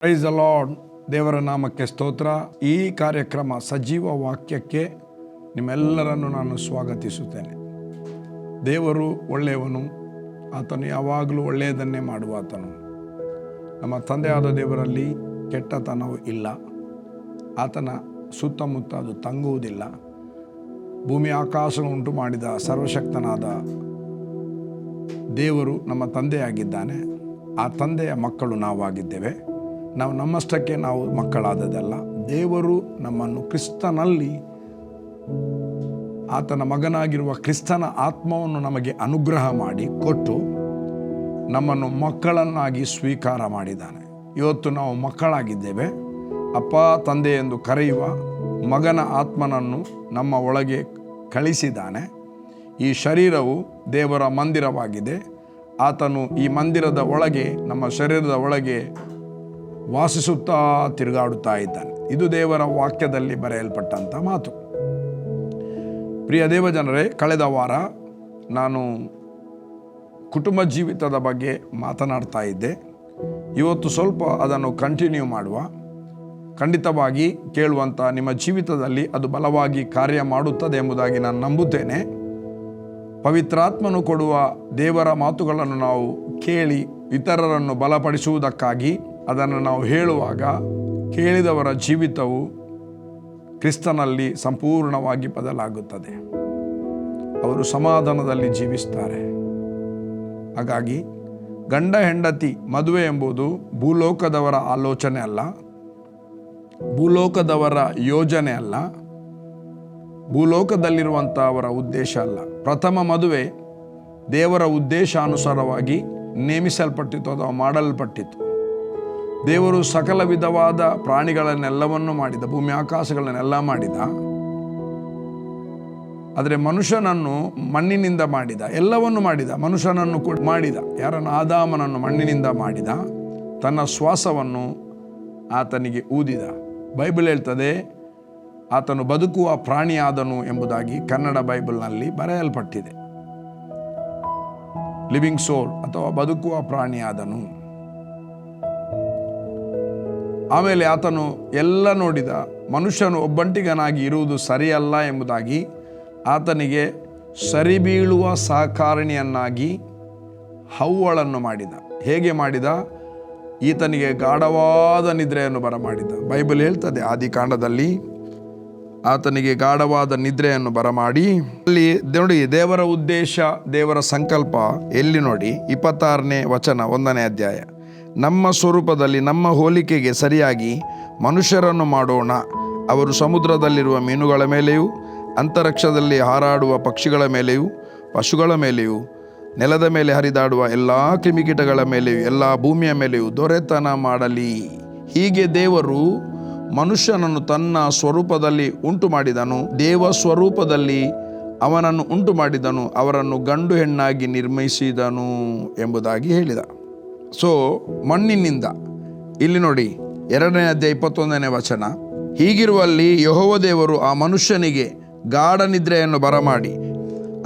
Price ಅಲಾಡ್ ದೇವರ ನಾಮಕ್ಕೆ ಸ್ತೋತ್ರ. ಈ ಕಾರ್ಯಕ್ರಮ ಸಜೀವ ವಾಕ್ಯಕ್ಕೆ ನಿಮ್ಮೆಲ್ಲರನ್ನು ನಾನು ಸ್ವಾಗತಿಸುತ್ತೇನೆ. ದೇವರು ಒಳ್ಳೆಯವನು, ಆತನು ಯಾವಾಗಲೂ ಒಳ್ಳೆಯದನ್ನೇ ಮಾಡುವ ಆತನು ನಮ್ಮ ತಂದೆಯಾದ ದೇವರಲ್ಲಿ ಕೆಟ್ಟತನವು ಇಲ್ಲ. ಆತನ ಸುತ್ತಮುತ್ತ ಅದು ತಂಗುವುದಿಲ್ಲ. ಭೂಮಿ ಆಕಾಶ ಉಂಟು ಮಾಡಿದ ಸರ್ವಶಕ್ತನಾದ ದೇವರು ನಮ್ಮ ತಂದೆಯಾಗಿದ್ದಾನೆ. ಆ ತಂದೆಯ ಮಕ್ಕಳು ನಾವಾಗಿದ್ದೇವೆ. ನಾವು ನಮ್ಮಷ್ಟಕ್ಕೆ ನಾವು ಮಕ್ಕಳಾದದಲ್ಲ ದೇವರು ನಮ್ಮನ್ನು ಕ್ರಿಸ್ತನಲ್ಲಿ ಆತನ ಮಗನಾಗಿರುವ ಕ್ರಿಸ್ತನ ಆತ್ಮವನ್ನು ನಮಗೆ ಅನುಗ್ರಹ ಮಾಡಿ ಕೊಟ್ಟು ನಮ್ಮನ್ನು ಮಕ್ಕಳನ್ನಾಗಿ ಸ್ವೀಕಾರ ಮಾಡಿದ್ದಾನೆ. ಇವತ್ತು ನಾವು ಮಕ್ಕಳಾಗಿದ್ದೇವೆ. ಅಪ್ಪ, ತಂದೆ ಎಂದು ಕರೆಯುವ ಮಗನ ಆತ್ಮನನ್ನು ನಮ್ಮ ಒಳಗೆ ಕಳಿಸಿದ್ದಾನೆ. ಈ ಶರೀರವು ದೇವರ ಮಂದಿರವಾಗಿದೆ. ಆತನು ಈ ಮಂದಿರದ ಒಳಗೆ, ನಮ್ಮ ಶರೀರದ ಒಳಗೆ ವಾಸಿಸುತ್ತಾ ತಿರುಗಾಡುತ್ತಾ ಇದ್ದಾನೆ. ಇದು ದೇವರ ವಾಕ್ಯದಲ್ಲಿ ಬರೆಯಲ್ಪಟ್ಟಂಥ ಮಾತು. ಪ್ರಿಯ ದೇವಜನರೇ, ಕಳೆದ ವಾರ ನಾನು ಕುಟುಂಬ ಜೀವಿತದ ಬಗ್ಗೆ ಮಾತನಾಡ್ತಾ ಇದ್ದೆ. ಇವತ್ತು ಸ್ವಲ್ಪ ಅದನ್ನು ಕಂಟಿನ್ಯೂ ಮಾಡುವ. ಖಂಡಿತವಾಗಿ ಕೇಳುವಂಥ ನಿಮ್ಮ ಜೀವಿತದಲ್ಲಿ ಅದು ಬಲವಾಗಿ ಕಾರ್ಯ ಮಾಡುತ್ತದೆ ಎಂಬುದಾಗಿ ನಾನು ನಂಬುತ್ತೇನೆ. ಪವಿತ್ರಾತ್ಮನು ಕೊಡುವ ದೇವರ ಮಾತುಗಳನ್ನು ನಾವು ಕೇಳಿ ಇತರರನ್ನು ಬಲಪಡಿಸುವುದಕ್ಕಾಗಿ ಅದನ್ನು ನಾವು ಹೇಳುವಾಗ ಕೇಳಿದವರ ಜೀವಿತವು ಕ್ರಿಸ್ತನಲ್ಲಿ ಸಂಪೂರ್ಣವಾಗಿ ಬದಲಾಗುತ್ತದೆ. ಅವರು ಸಮಾಧಾನದಲ್ಲಿ ಜೀವಿಸ್ತಾರೆ. ಹಾಗಾಗಿ ಗಂಡ, ಹೆಂಡತಿ, ಮದುವೆ ಎಂಬುದು ಭೂಲೋಕದವರ ಆಲೋಚನೆ ಅಲ್ಲ, ಭೂಲೋಕದವರ ಯೋಜನೆ ಅಲ್ಲ ಭೂಲೋಕದಲ್ಲಿರುವಂಥ ಅವರ ಉದ್ದೇಶ ಅಲ್ಲ. ಪ್ರಥಮ ಮದುವೆ ದೇವರ ಉದ್ದೇಶಾನುಸಾರವಾಗಿ ನೇಮಿಸಲ್ಪಟ್ಟಿತು ಅಥವಾ ಮಾಡಲ್ಪಟ್ಟಿತು ದೇವರು ಸಕಲ ವಿಧವಾದ ಪ್ರಾಣಿಗಳನ್ನೆಲ್ಲವನ್ನು ಮಾಡಿದ, ಭೂಮಿ ಆಕಾಶಗಳನ್ನೆಲ್ಲ ಮಾಡಿದ. ಆದರೆ ಮನುಷ್ಯನನ್ನು ಮಣ್ಣಿನಿಂದ ಮಾಡಿದ, ಎಲ್ಲವನ್ನು ಮಾಡಿದ, ಮನುಷ್ಯನನ್ನು ಕೂಡ ಮಾಡಿದ. ಯಾರನ್ನು ಆದಾಮನನ್ನು ಮಣ್ಣಿನಿಂದ ಮಾಡಿದ, ತನ್ನ ಶ್ವಾಸವನ್ನು ಆತನಿಗೆ ಊದಿದ. ಬೈಬಲ್ ಹೇಳ್ತದೆ, ಆತನು ಬದುಕುವ ಪ್ರಾಣಿಯಾದನು ಎಂಬುದಾಗಿ ಕನ್ನಡ ಬೈಬಲ್ನಲ್ಲಿ ಬರೆಯಲ್ಪಟ್ಟಿದೆ. ಲಿವಿಂಗ್ ಸೋಲ್ ಅಥವಾ ಬದುಕುವ ಪ್ರಾಣಿಯಾದನು ಆಮೇಲೆ ಆತನು ಎಲ್ಲ ನೋಡಿದ ಮನುಷ್ಯನು ಒಬ್ಬಂಟಿಗನಾಗಿ ಇರುವುದು ಸರಿಯಲ್ಲ ಎಂಬುದಾಗಿ ಆತನಿಗೆ ಸರಿಬೀಳುವ ಸಹಕಾರಣಿಯನ್ನಾಗಿ ಹವ್ವಳನ್ನು ಮಾಡಿದ. ಹೇಗೆ ಮಾಡಿದ? ಈತನಿಗೆ ಗಾಢವಾದ ನಿದ್ರೆಯನ್ನು ಬರಮಾಡಿದ. ಬೈಬಲ್ ಹೇಳ್ತದೆ ಆದಿಕಾಂಡದಲ್ಲಿ ಆತನಿಗೆ ಗಾಢವಾದ ನಿದ್ರೆಯನ್ನು ಬರಮಾಡಿ, ಅಲ್ಲಿ ನೋಡಿ ದೇವರ ಉದ್ದೇಶ, ದೇವರ ಸಂಕಲ್ಪ, ಎಲ್ಲಿ ನೋಡಿ? ಇಪ್ಪತ್ತಾರನೇ ವಚನ, ಒಂದನೇ ಅಧ್ಯಾಯ. ನಮ್ಮ ಸ್ವರೂಪದಲ್ಲಿ, ನಮ್ಮ ಹೋಲಿಕೆಗೆ ಸರಿಯಾಗಿ ಮನುಷ್ಯರನ್ನು ಮಾಡೋಣ. ಅವರು ಸಮುದ್ರದಲ್ಲಿರುವ ಮೀನುಗಳ ಮೇಲೆಯೂ, ಅಂತರಿಕ್ಷದಲ್ಲಿ ಹಾರಾಡುವ ಪಕ್ಷಿಗಳ ಮೇಲೆಯೂ, ಪಶುಗಳ ಮೇಲೆಯೂ, ನೆಲದ ಮೇಲೆ ಹರಿದಾಡುವ ಎಲ್ಲ ಕ್ರಿಮಿಕೀಟಗಳ ಮೇಲೆಯೂ, ಎಲ್ಲ ಭೂಮಿಯ ಮೇಲೆಯೂ ದೊರೆತನ ಮಾಡಲಿ. ಹೀಗೆ ದೇವರು ಮನುಷ್ಯನನ್ನು ತನ್ನ ಸ್ವರೂಪದಲ್ಲಿ ಉಂಟು ಮಾಡಿದನು ದೇವ ಸ್ವರೂಪದಲ್ಲಿ ಅವನನ್ನು ಉಂಟು ಮಾಡಿದನು ಅವರನ್ನು ಗಂಡು ಹೆಣ್ಣಾಗಿ ನಿರ್ಮಿಸಿದನು ಎಂಬುದಾಗಿ ಹೇಳಿದ. ಸೊ ಮಣ್ಣಿನಿಂದ, ಇಲ್ಲಿ ನೋಡಿ, ಎರಡನೇ ಅಧ್ಯಾಯ ಇಪ್ಪತ್ತೊಂದನೇ ವಚನ. ಹೀಗಿರುವಲ್ಲಿ ಯಹೋವ ದೇವರು ಆ ಮನುಷ್ಯನಿಗೆ ಗಾಢ ನಿದ್ರೆಯನ್ನು ಬರಮಾಡಿ,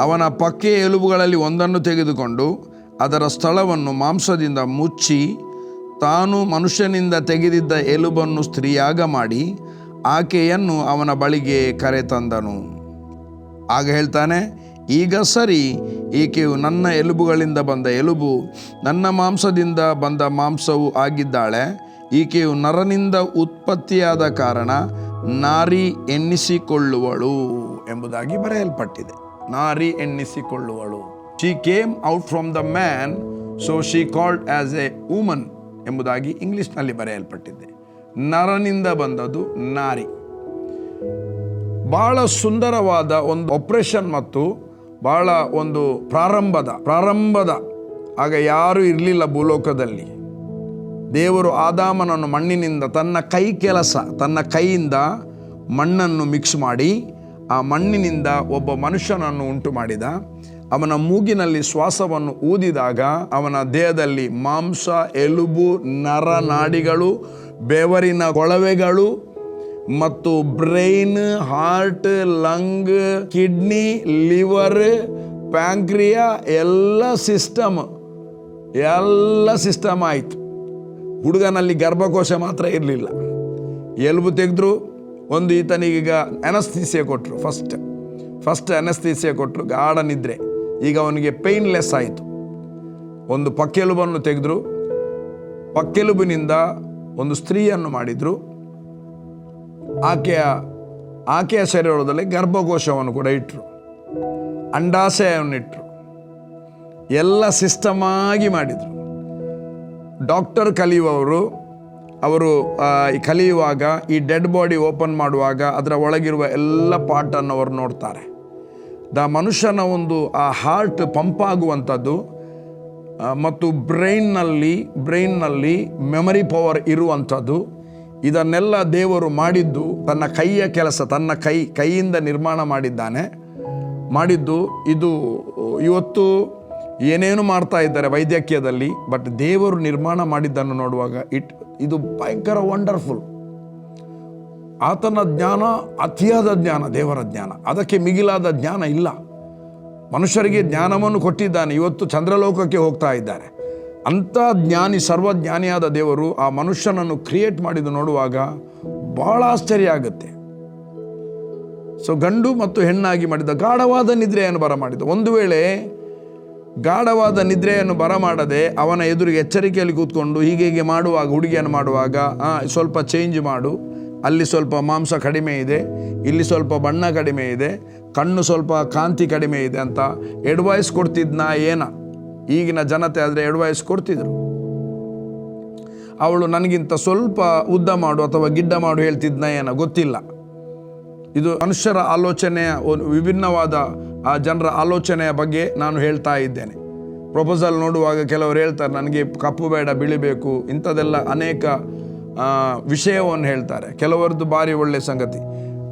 ಅವನ ಪಕ್ಕೆಯ ಎಲುಬುಗಳಲ್ಲಿ ಒಂದನ್ನು ತೆಗೆದುಕೊಂಡು, ಅದರ ಸ್ಥಳವನ್ನು ಮಾಂಸದಿಂದ ಮುಚ್ಚಿ, ತಾನು ಮನುಷ್ಯನಿಂದ ತೆಗೆದಿದ್ದ ಎಲುಬನ್ನು ಸ್ತ್ರೀಯಾಗ ಮಾಡಿ, ಆಕೆಯನ್ನು ಅವನ ಬಳಿಗೆ ಕರೆತಂದನು. ಆಗ ಹೇಳ್ತಾನೆ ಈಗ ಸರಿ ಈಕೆಯು ನನ್ನ ಎಲುಬುಗಳಿಂದ ಬಂದ ಎಲುಬು, ನನ್ನ ಮಾಂಸದಿಂದ ಬಂದ ಮಾಂಸವು ಆಗಿದ್ದಾಳೆ ಈಕೆಯು ನರನಿಂದ ಉತ್ಪತ್ತಿಯಾದ ಕಾರಣ ನಾರಿ ಎನ್ನಿಸಿಕೊಳ್ಳುವಳು ಎಂಬುದಾಗಿ ಬರೆಯಲ್ಪಟ್ಟಿದೆ. ನಾರಿ ಎನ್ನಿಸಿಕೊಳ್ಳುವಳು. She came out from the man so she called as a woman ಎಂಬುದಾಗಿ ಇಂಗ್ಲಿಷ್ನಲ್ಲಿ ಬರೆಯಲ್ಪಟ್ಟಿದೆ. ನರನಿಂದ ಬಂದದ್ದು ನಾರಿ. ಬಹಳ ಸುಂದರವಾದ ಒಂದು ಆಪರೇಷನ್ ಮತ್ತು ಬಹಳ ಒಂದು ಪ್ರಾರಂಭದ ಪ್ರಾರಂಭದ ಆಗ ಯಾರೂ ಇರಲಿಲ್ಲ ಭೂಲೋಕದಲ್ಲಿ. ದೇವರು ಆದಾಮನನ್ನು ಮಣ್ಣಿನಿಂದ ತನ್ನ ಕೈ ಕೆಲಸ, ತನ್ನ ಕೈಯಿಂದ ಮಣ್ಣನ್ನು ಮಿಕ್ಸ್ ಮಾಡಿ, ಆ ಮಣ್ಣಿನಿಂದ ಒಬ್ಬ ಮನುಷ್ಯನನ್ನು ಉಂಟು ಮಾಡಿದ. ಅವನ ಮೂಗಿನಲ್ಲಿ ಶ್ವಾಸವನ್ನು ಊದಿದಾಗ ಅವನ ದೇಹದಲ್ಲಿ ಮಾಂಸ, ಎಲುಬು ನರನಾಡಿಗಳು ಬೆವರಿನ ಕೊಳವೆಗಳು ಮತ್ತು brain, heart, lung, kidney, liver, pancreas, ಎಲ್ಲ ಸಿಸ್ಟಮ್ ಎಲ್ಲ ಸಿಸ್ಟಮ್ ಆಯಿತು. ಹುಡುಗನಲ್ಲಿ ಗರ್ಭಕೋಶ ಮಾತ್ರ ಇರಲಿಲ್ಲ. ಎಲುಬು ತೆಗೆದ್ರು, ಒಂದು ಈತನಿಗೀಗ ಅನಸ್ತೀಸಿಯ ಕೊಟ್ಟರು ಫಸ್ಟ್ ಫಸ್ಟ್ ಅನಸ್ತೀಸಿಯ ಕೊಟ್ಟರು ಗಾಢ ನಿದ್ರೆ. ಈಗ ಅವನಿಗೆ ಪೈನ್ಲೆಸ್ ಆಯಿತು. ಒಂದು ಪಕ್ಕೆಲುಬನ್ನು ತೆಗೆದ್ರು. ಪಕ್ಕೆಲುಬಿನಿಂದ ಒಂದು ಸ್ತ್ರೀಯನ್ನು ಮಾಡಿದರು. ಆಕೆಯ ಆಕೆಯ ಶರೀರದಲ್ಲಿ ಗರ್ಭಕೋಶವನ್ನು ಕೂಡ ಇಟ್ಟರು ಅಂಡಾಶಯವನ್ನು ಎಲ್ಲ ಸಿಸ್ಟಮ್ ಆಗಿ ಮಾಡಿದರು. ಡಾಕ್ಟರ್ ಕಲಿಯುವವರು, ಅವರು ಕಲಿಯುವಾಗ, ಈ ಡೆಡ್ ಬಾಡಿ ಓಪನ್ ಮಾಡುವಾಗ, ಅದರ ಒಳಗಿರುವ ಎಲ್ಲ ಪಾರ್ಟನ್ನು ಅವರು ನೋಡ್ತಾರೆ. ದ ಮನುಷ್ಯನ ಒಂದು, ಆ ಹಾರ್ಟ್ ಪಂಪ್ ಆಗುವಂಥದ್ದು ಮತ್ತು ಬ್ರೈನ್ನಲ್ಲಿ ಬ್ರೈನ್ನಲ್ಲಿ ಮೆಮರಿ ಪವರ್ ಇರುವಂಥದ್ದು ಇದನ್ನೆಲ್ಲ ದೇವರು ಮಾಡಿದ್ದು ತನ್ನ ಕೈಯ ಕೆಲಸ, ತನ್ನ ಕೈ, ಕೈಯಿಂದ ನಿರ್ಮಾಣ ಮಾಡಿದ್ದಾನೆ. ಮಾಡಿದ್ದು ಇದು ಇವತ್ತು ಏನೇನು ಮಾಡ್ತಾ ಇದ್ದಾರೆ ವೈದ್ಯಕೀಯದಲ್ಲಿ, ಬಟ್ ದೇವರು ನಿರ್ಮಾಣ ಮಾಡಿದ್ದನ್ನು ನೋಡುವಾಗ ಇಟ್, ಇದು ಭಯಂಕರ ವಂಡರ್ಫುಲ್. ಆತನ ಜ್ಞಾನ ಅತಿಯಾದ ಜ್ಞಾನ, ದೇವರ ಜ್ಞಾನ. ಅದಕ್ಕೆ ಮಿಗಿಲಾದ ಜ್ಞಾನ ಇಲ್ಲ. ಮನುಷ್ಯರಿಗೆ ಜ್ಞಾನವನ್ನು ಕೊಟ್ಟಿದ್ದಾನೆ. ಇವತ್ತು ಚಂದ್ರಲೋಕಕ್ಕೆ ಹೋಗ್ತಾ ಇದ್ದಾರೆ. ಅಂಥ ಜ್ಞಾನಿ ಸರ್ವಜ್ಞಾನಿಯಾದ ದೇವರು ಆ ಮನುಷ್ಯನನ್ನು ಕ್ರಿಯೇಟ್ ಮಾಡಿದ್ದು ನೋಡುವಾಗ ಬಹಳ ಆಶ್ಚರ್ಯ ಆಗುತ್ತೆ. ಸೊ ಗಂಡು ಮತ್ತು ಹೆಣ್ಣಾಗಿ ಮಾಡಿದ ಗಾಢವಾದ ನಿದ್ರೆಯನ್ನು ಬರಮಾಡಿದ ಒಂದು ವೇಳೆ ಗಾಢವಾದ ನಿದ್ರೆಯನ್ನು ಬರಮಾಡದೆ ಅವನ ಎದುರಿಗೆ ಎಚ್ಚರಿಕೆಯಲ್ಲಿ ಕೂತ್ಕೊಂಡು ಹೀಗೆ ಹೀಗೆ ಮಾಡುವಾಗ, ಹುಡುಗಿಯನ್ನು ಮಾಡುವಾಗ ಸ್ವಲ್ಪ ಚೇಂಜ್ ಮಾಡು. ಅಲ್ಲಿ ಸ್ವಲ್ಪ ಮಾಂಸ ಕಡಿಮೆ ಇದೆ, ಇಲ್ಲಿ ಸ್ವಲ್ಪ ಬಣ್ಣ ಕಡಿಮೆ ಇದೆ, ಕಣ್ಣು ಸ್ವಲ್ಪ ಕಾಂತಿ ಕಡಿಮೆ ಇದೆ ಅಂತ ಎಡ್ವೈಸ್ ಕೊಡ್ತಿದ್ನಾ ಏನ? ಈಗಿನ ಜನತೆ ಆದರೆ ಎಡ್ವೈಸ್ ಕೊಡ್ತಿದ್ರು. ಅವಳು ನನಗಿಂತ ಸ್ವಲ್ಪ ಉದ್ದ ಮಾಡು ಅಥವಾ ಗಿಡ್ಡ ಮಾಡು ಹೇಳ್ತಿದ್ನ ಏನೋ ಗೊತ್ತಿಲ್ಲ. ಇದು ಮನುಷ್ಯರ ಆಲೋಚನೆಯ ಒಂದು ವಿಭಿನ್ನವಾದ ಆ ಜನರ ಆಲೋಚನೆಯ ಬಗ್ಗೆ ನಾನು ಹೇಳ್ತಾ ಇದ್ದೇನೆ. ಪ್ರಪೋಸಲ್ ನೋಡುವಾಗ ಕೆಲವರು ಹೇಳ್ತಾರೆ, ನನಗೆ ಕಪ್ಪು ಬೇಡ ಬಿಳಿಬೇಕು ಇಂಥದೆಲ್ಲ ಅನೇಕ ವಿಷಯವನ್ನು ಹೇಳ್ತಾರೆ. ಕೆಲವರದ್ದು ಭಾರಿ ಒಳ್ಳೆಯ ಸಂಗತಿ.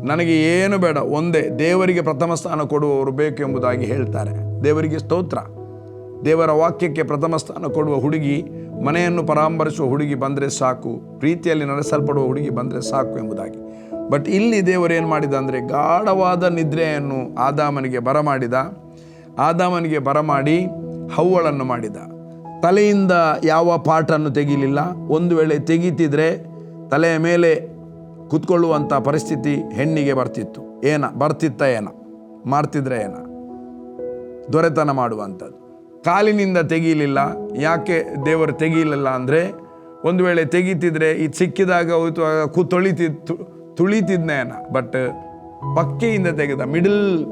ನನಗೆ ಏನು ಬೇಡ, ಒಂದೇ ದೇವರಿಗೆ ಪ್ರಥಮ ಸ್ಥಾನ ಕೊಡುವವರು ಬೇಕು ಎಂಬುದಾಗಿ ಹೇಳ್ತಾರೆ. ದೇವರಿಗೆ ಸ್ತೋತ್ರ. ದೇವರ ವಾಕ್ಯಕ್ಕೆ ಪ್ರಥಮ ಸ್ಥಾನ ಕೊಡುವ ಹುಡುಗಿ, ಮನೆಯನ್ನು ಪರಾಮರಿಸುವ ಹುಡುಗಿ ಬಂದರೆ ಸಾಕು, ಪ್ರೀತಿಯಲ್ಲಿ ನಡೆಸಲ್ಪಡುವ ಹುಡುಗಿ ಬಂದರೆ ಸಾಕು ಎಂಬುದಾಗಿ. ಬಟ್ ಇಲ್ಲಿ ದೇವರು ಏನು ಮಾಡಿದ ಅಂದರೆ ಗಾಢವಾದ ನಿದ್ರೆಯನ್ನು ಆದಾಮನಿಗೆ ಬರಮಾಡಿದ. ಆದಾಮನಿಗೆ ಬರಮಾಡಿ ಹವ್ವಳನ್ನು ಮಾಡಿದ. ತಲೆಯಿಂದ ಯಾವ ಪಾಟನ್ನು ತೆಗೀಲಿಲ್ಲ. ಒಂದು ವೇಳೆ ತೆಗೀತಿದ್ರೆ ತಲೆಯ ಮೇಲೆ ಕುತ್ಕೊಳ್ಳುವಂಥ ಪರಿಸ್ಥಿತಿ ಹೆಣ್ಣಿಗೆ ಬರ್ತಿತ್ತು. ಏನ? ಬರ್ತಿತ್ತ ಏನ? ಮಾಡ್ತಿದ್ರೆ ಏನ? ದೊರೆತನ ಮಾಡುವಂಥದ್ದು. ಕಾಲಿನಿಂದ ತೆಗೀಲಿಲ್ಲ. ಯಾಕೆ ದೇವರು ತೆಗೀಲಿಲ್ಲ ಅಂದರೆ ಒಂದು ವೇಳೆ ತೆಗೀತಿದ್ರೆ ಇದು ಸಿಕ್ಕಿದಾಗ ಹೋಯ್ತು, ಆಗ ಕು ತೊಳಿತಿತ್ತು ತುಳಿತಿದ್ನೇನ ಬಟ್ ಪಕ್ಕೆಯಿಂದ ತೆಗೆದ ಮಿಡಲ್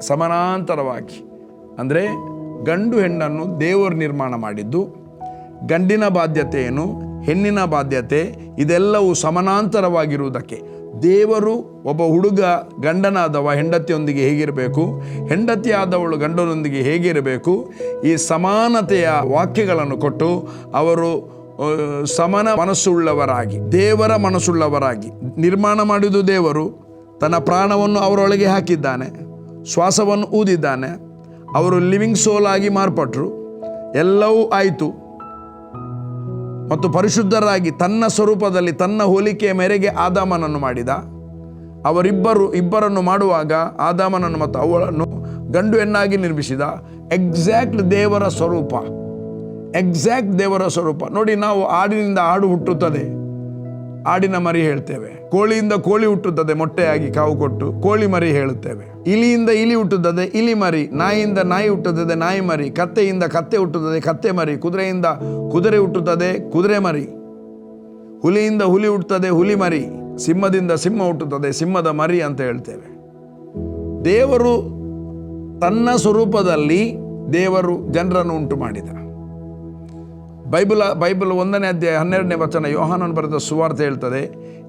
ಸಮಾನಾಂತರವಾಗಿ. ಅಂದರೆ ಗಂಡು ಹೆಣ್ಣನ್ನು ದೇವರು ನಿರ್ಮಾಣ ಮಾಡಿದ್ದು. ಗಂಡಿನ ಬಾಧ್ಯತೆ ಏನು? ಹೆಣ್ಣಿನ ಬಾಧ್ಯತೆ. ಇದೆಲ್ಲವೂ ಸಮಾನಾಂತರವಾಗಿರುವುದಕ್ಕೆ. ದೇವರು ಒಬ್ಬ ಹುಡುಗ ಗಂಡನಾದವ, ಹೆಂಡತಿಯೊಂದಿಗೆ ಹೇಗಿರಬೇಕು? ಹೆಂಡತಿಯಾದವಳು ಗಂಡನೊಂದಿಗೆ ಹೇಗಿರಬೇಕು? ಈ ಸಮಾನತೆಯ ವಾಕ್ಯಗಳನ್ನು ಕೊಟ್ಟು ಅವರು ಸಮನ ಮನಸ್ಸುಳ್ಳವರಾಗಿ, ದೇವರ ಮನಸ್ಸುಳ್ಳವರಾಗಿ, ನಿರ್ಮಾಣ ಮಾಡಿದು ದೇವರು, ತನ್ನ ಪ್ರಾಣವನ್ನು ಅವರೊಳಗೆ ಹಾಕಿದ್ದಾನೆ, ಶ್ವಾಸವನ್ನು ಊದಿದ್ದಾನೆ, ಅವರು ಲಿವಿಂಗ್ ಸೋಲ್ ಆಗಿ ಮಾರ್ಪಟ್ಟರು ಎಲ್ಲವೂ ಆಯಿತು. ಮತ್ತು ಪರಿಶುದ್ಧರಾಗಿ ತನ್ನ ಸ್ವರೂಪದಲ್ಲಿ ತನ್ನ ಹೋಲಿಕೆಯ ಮೇರೆಗೆ ಆದಾಮನನ್ನು ಮಾಡಿದ. ಅವರಿಬ್ಬರು ಇಬ್ಬರನ್ನು ಮಾಡುವಾಗ ಆದಾಮನನ್ನು ಮತ್ತು ಅವಳನ್ನು ಗಂಡು ಹೆಣ್ಣಾಗಿ ನಿರ್ಮಿಸಿದ. ಎಕ್ಸಾಕ್ಟ್ ದೇವರ ಸ್ವರೂಪ. ಎಕ್ಸಾಕ್ಟ್ ದೇವರ ಸ್ವರೂಪ. ನೋಡಿ, ನಾವು ಆಡಿನಿಂದ ಹಾಡು ಹುಟ್ಟುತ್ತದೆ. ಆಡಿನ ಮರಿ ಹೇಳ್ತೇವೆ. ಕೋಳಿಯಿಂದ ಕೋಳಿ ಹುಟ್ಟುತ್ತದೆ, ಮೊಟ್ಟೆಯಾಗಿ ಕಾವು ಕೊಟ್ಟು ಕೋಳಿ ಮರಿ ಹೇಳುತ್ತೇವೆ. ಇಲಿಯಿಂದ ಇಲಿ ಹುಟ್ಟುತ್ತದೆ, ಇಲಿ ಮರಿ. ನಾಯಿಯಿಂದ ನಾಯಿ ಹುಟ್ಟುತ್ತದೆ, ನಾಯಿ ಮರಿ. ಕತ್ತೆಯಿಂದ ಕತ್ತೆ ಹುಟ್ಟುತ್ತದೆ, ಕತ್ತೆ ಮರಿ. ಕುದುರೆಯಿಂದ ಕುದುರೆ ಹುಟ್ಟುತ್ತದೆ, ಕುದುರೆ ಮರಿ. ಹುಲಿಯಿಂದ ಹುಲಿ ಹುಟ್ಟುತ್ತದೆ, ಹುಲಿ ಮರಿ. ಸಿಂಹದಿಂದ ಸಿಂಹ ಹುಟ್ಟುತ್ತದೆ, ಸಿಂಹದ ಮರಿ ಅಂತ ಹೇಳ್ತೇವೆ. ದೇವರು ತನ್ನ ಸ್ವರೂಪದಲ್ಲಿ ದೇವರು ಜನರನ್ನು ಉಂಟು ಮಾಡಿದ ಬೈಬಲ್ ಬೈಬಲ್ ಒಂದನೇ ಅಧ್ಯಾಯ ಹನ್ನೆರಡನೇ ವಚನ ಯೋಹಾನನ್ ಬರೆದ ಸುವಾರ್ತೆ ಹೇಳ್ತದೆ,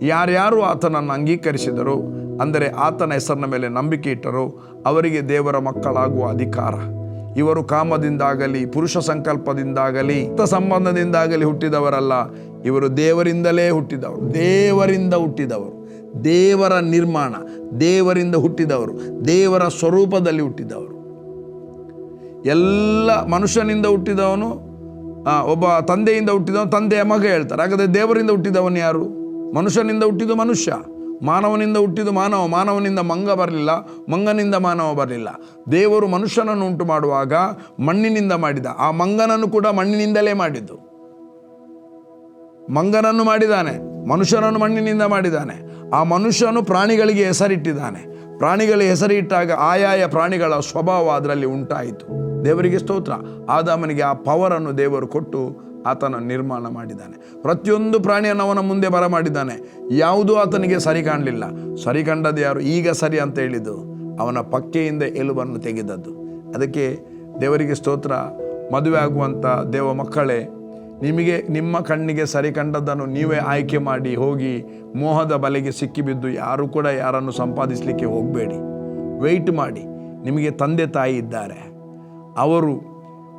ಯಾರ್ಯಾರು ಆತನನ್ನು ಅಂಗೀಕರಿಸಿದರು, ಅಂದರೆ ಆತನ ಹೆಸರಿನ ಮೇಲೆ ನಂಬಿಕೆ ಇಟ್ಟರು, ಅವರಿಗೆ ದೇವರ ಮಕ್ಕಳಾಗುವ ಅಧಿಕಾರ. ಇವರು ಕಾಮದಿಂದಾಗಲಿ, ಪುರುಷ ಸಂಕಲ್ಪದಿಂದಾಗಲಿ ಸಂಬಂಧದಿಂದಾಗಲಿ ಹುಟ್ಟಿದವರಲ್ಲ. ಇವರು ದೇವರಿಂದಲೇ ಹುಟ್ಟಿದವರು, ದೇವರಿಂದ ಹುಟ್ಟಿದವರು. ದೇವರ ನಿರ್ಮಾಣ, ದೇವರಿಂದ ಹುಟ್ಟಿದವರು, ದೇವರ ಸ್ವರೂಪದಲ್ಲಿ ಹುಟ್ಟಿದವರು. ಎಲ್ಲ ಮನುಷ್ಯನಿಂದ ಹುಟ್ಟಿದವನು ಒಬ್ಬ ತಂದೆಯಿಂದ ಹುಟ್ಟಿದವನು ತಂದೆಯ ಮಗ ಹೇಳ್ತಾರೆ. ಹಾಗಾದರೆ ದೇವರಿಂದ ಹುಟ್ಟಿದವನು ಯಾರು? ಮನುಷ್ಯನಿಂದ ಹುಟ್ಟಿದ್ದು ಮನುಷ್ಯ. ಮಾನವನಿಂದ ಹುಟ್ಟಿದ್ದು ಮಾನವ. ಮಾನವನಿಂದ ಮಂಗ ಬರಲಿಲ್ಲ. ಮಂಗನಿಂದ ಮಾನವ ಬರಲಿಲ್ಲ. ದೇವರು ಮನುಷ್ಯನನ್ನು ಉಂಟು ಮಾಡುವಾಗ ಮಣ್ಣಿನಿಂದ ಮಾಡಿದ. ಆ ಮಂಗನನ್ನು ಕೂಡ ಮಣ್ಣಿನಿಂದಲೇ ಮಾಡಿದ್ದು. ಮಂಗನನ್ನು ಮಾಡಿದ್ದಾನೆ. ಮನುಷ್ಯನನ್ನು ಮಣ್ಣಿನಿಂದ ಮಾಡಿದ್ದಾನೆ. ಆ ಮನುಷ್ಯನು ಪ್ರಾಣಿಗಳಿಗೆ ಹೆಸರಿಟ್ಟಿದ್ದಾನೆ. ಪ್ರಾಣಿಗಳಿಗೆ ಹೆಸರಿಟ್ಟಾಗ ಆಯಾಯ ಪ್ರಾಣಿಗಳ ಸ್ವಭಾವ ಅದರಲ್ಲಿ ಉಂಟಾಯಿತು. ದೇವರಿಗೆ ಸ್ತೋತ್ರ. ಆದಾಮನಿಗೆ ಆ ಪವರನ್ನು ದೇವರು ಕೊಟ್ಟು ಆತನ ನಿರ್ಮಾಣ ಮಾಡಿದ್ದಾನೆ. ಪ್ರತಿಯೊಂದು ಪ್ರಾಣಿಯನ್ನು ಅವನ ಮುಂದೆ ಬರ ಮಾಡಿದ್ದಾನೆ ಯಾವುದೂ ಆತನಿಗೆ ಸರಿ ಕಾಣಲಿಲ್ಲ. ಸರಿ ಕಂಡದ್ದು ಯಾರು? ಈಗ ಸರಿ ಅಂತ ಹೇಳಿದ್ದು ಅವನ ಪಕ್ಕೆಯಿಂದ ಎಲುಬನ್ನು ತೆಗೆದದ್ದು. ಅದಕ್ಕೆ ದೇವರಿಗೆ ಸ್ತೋತ್ರ. ಮದುವೆ ಆಗುವಂಥ ದೇವ ಮಕ್ಕಳೇ ನಿಮಗೆ, ನಿಮ್ಮ ಕಣ್ಣಿಗೆ ಸರಿ ಕಂಡದ್ದನ್ನು ನೀವೇ ಆಯ್ಕೆ ಮಾಡಿ ಹೋಗಿ ಮೋಹದ ಬಲೆಗೆ ಸಿಕ್ಕಿಬಿದ್ದು ಯಾರು ಕೂಡ ಯಾರನ್ನು ಸಂಪಾದಿಸಲಿಕ್ಕೆ ಹೋಗಬೇಡಿ. ವೆಯ್ಟ್ ಮಾಡಿ. ನಿಮಗೆ ತಂದೆ ತಾಯಿ ಇದ್ದಾರೆ. ಅವರು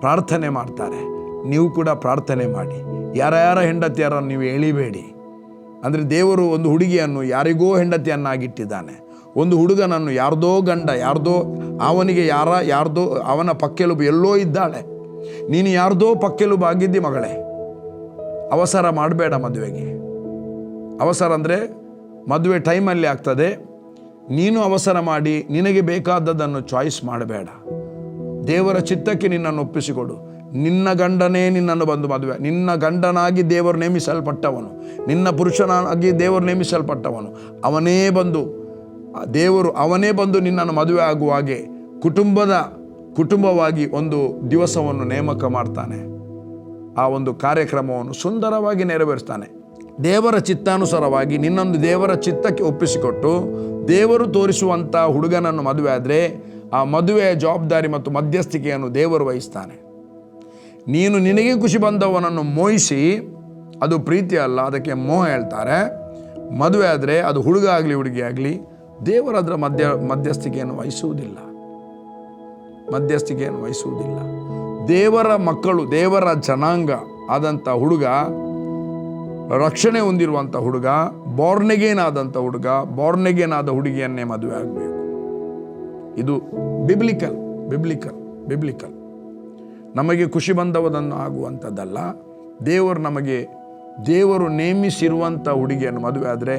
ಪ್ರಾರ್ಥನೆ ಮಾಡ್ತಾರೆ. ನೀವು ಕೂಡ ಪ್ರಾರ್ಥನೆ ಮಾಡಿ. ಯಾರ್ಯಾರ ಯಾರ ಹೆಂಡತಿಯರನ್ನು ನೀವು ಎಳಿಬೇಡಿ. ಅಂದರೆ ದೇವರು ಒಂದು ಹುಡುಗಿಯನ್ನು ಯಾರಿಗೋ ಹೆಂಡತಿಯನ್ನಾಗಿಟ್ಟಿದ್ದಾನೆ. ಒಂದು ಹುಡುಗನನ್ನು ಯಾರ್ದೋ ಗಂಡ, ಯಾರ್ದೋ ಅವನಿಗೆ ಯಾರ, ಯಾರ್ದೋ ಅವನ ಪಕ್ಕೆಲುಬು ಎಲ್ಲೋ ಇದ್ದಾಳೆ. ನೀನು ಯಾರ್ದೋ ಪಕ್ಕೆಲುಬು ಆಗಿದ್ದಿ ಮಗಳೇ. ಅವಸರ ಮಾಡಬೇಡ ಮದುವೆಗೆ. ಅವಸರ ಅಂದರೆ ಮದುವೆ ಟೈಮಲ್ಲಿ ಆಗ್ತದೆ. ನೀನು ಅವಸರ ಮಾಡಿ, ನಿನಗೆ ಬೇಕಾದದ್ದನ್ನು ಚಾಯ್ಸ್ ಮಾಡಬೇಡ. ದೇವರ ಚಿತ್ತಕ್ಕೆ ನಿನ್ನನ್ನು ಒಪ್ಪಿಸಿಕೊಡು. ನಿನ್ನ ಗಂಡನೇ ನಿನ್ನನ್ನು ಬಂದು ಮದುವೆ. ನಿನ್ನ ಗಂಡನಾಗಿ ದೇವರು ನೇಮಿಸಲ್ಪಟ್ಟವನು. ನಿನ್ನ ಪುರುಷನಾಗಿ ದೇವರು ನೇಮಿಸಲ್ಪಟ್ಟವನು. ಅವನೇ ಬಂದು, ದೇವರು ಅವನೇ ಬಂದು ನಿನ್ನನ್ನು ಮದುವೆ ಆಗುವ ಹಾಗೆ ಕುಟುಂಬದ ಕುಟುಂಬವಾಗಿ ಒಂದು ದಿವಸವನ್ನು ನೇಮಕ ಮಾಡ್ತಾನೆ. ಆ ಒಂದು ಕಾರ್ಯಕ್ರಮವನ್ನು ಸುಂದರವಾಗಿ ನೆರವೇರಿಸ್ತಾನೆ. ದೇವರ ಚಿತ್ತಾನುಸಾರವಾಗಿ ನಿನ್ನೊಂದು ದೇವರ ಚಿತ್ತಕ್ಕೆ ಒಪ್ಪಿಸಿಕೊಟ್ಟು ದೇವರು ತೋರಿಸುವಂಥ ಹುಡುಗನನ್ನು ಮದುವೆ ಆದರೆ ಆ ಮದುವೆಯ ಜವಾಬ್ದಾರಿ ಮತ್ತು ಮಧ್ಯಸ್ಥಿಕೆಯನ್ನು ದೇವರು ವಹಿಸ್ತಾನೆ. ನೀನು ನಿನಗೆ ಖುಷಿ ಬಂದವನನ್ನು ಮೋಯಿಸಿ ಅದು ಪ್ರೀತಿ ಅಲ್ಲ, ಅದಕ್ಕೆ ಮೋಹ ಹೇಳ್ತಾರೆ. ಮದುವೆ ಆದರೆ ಅದು ಹುಡುಗ ಆಗಲಿ, ಹುಡುಗಿ ಆಗಲಿ, ದೇವರು ಅದರ ಮಧ್ಯ ಮಧ್ಯಸ್ಥಿಕೆಯನ್ನು ವಹಿಸುವುದಿಲ್ಲ. ಮಧ್ಯಸ್ಥಿಕೆಯನ್ನು ವಹಿಸುವುದಿಲ್ಲ. ದೇವರ ಮಕ್ಕಳು, ದೇವರ ಜನಾಂಗ ಆದಂಥ ಹುಡುಗ, ರಕ್ಷಣೆ ಹೊಂದಿರುವಂಥ ಹುಡುಗ ಬಾರ್ನೆಗೇನ್ ಆದಂಥ ಹುಡುಗ ಆದ ಹುಡುಗಿಯನ್ನೇ ಮದುವೆ ಆಗಬೇಕು. ಇದು ಬಿಬ್ಲಿಕಲ್ ಬಿಬ್ಲಿಕಲ್ ಬಿಬ್ಲಿಕಲ್ ನಮಗೆ ಖುಷಿ ಬಂದವದನ್ನು ಆಗುವಂಥದ್ದಲ್ಲ. ದೇವರು ನಮಗೆ, ದೇವರು ನೇಮಿಸಿರುವಂಥ ಹುಡುಗಿಯನ್ನು ಮದುವೆ ಆದರೆ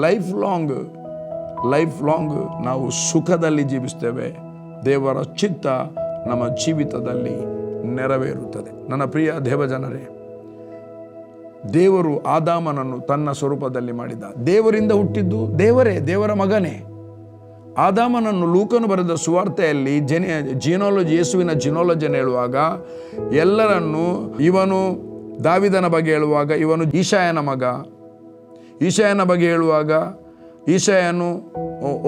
ಲೈಫ್ ಲಾಂಗ್ ಲೈಫ್ ಲಾಂಗ್ ನಾವು ಸುಖದಲ್ಲಿ ಜೀವಿಸ್ತೇವೆ. ದೇವರ ಚಿತ್ತ ನಮ್ಮ ಜೀವಿತದಲ್ಲಿ ನೆರವೇರುತ್ತದೆ. ನನ್ನ ಪ್ರಿಯ ದೇವಜನರೇ, ದೇವರು ಆದಾಮನನ್ನು ತನ್ನ ಸ್ವರೂಪದಲ್ಲಿ ಮಾಡಿದ. ದೇವರಿಂದ ಹುಟ್ಟಿದ್ದು ದೇವರೇ, ದೇವರ ಮಗನೇ. ಆದಾಮನನ್ನು ಲೂಕನು ಬರೆದ ಸುವಾರ್ತೆಯಲ್ಲಿ ಜೆನೆ ಜಿನಾಲಜಿ ಯೇಸುವಿನ ಜಿನಾಲಜಿಯನ್ನು ಹೇಳುವಾಗ, ಎಲ್ಲರನ್ನು ಇವನು ದಾವಿದನ ಬಗ್ಗೆ ಹೇಳುವಾಗ, ಇವನು ಈಶಾಯನ ಮಗ. ಈಶಾಯನ ಬಗ್ಗೆ ಹೇಳುವಾಗ, ಈಶಾಯನು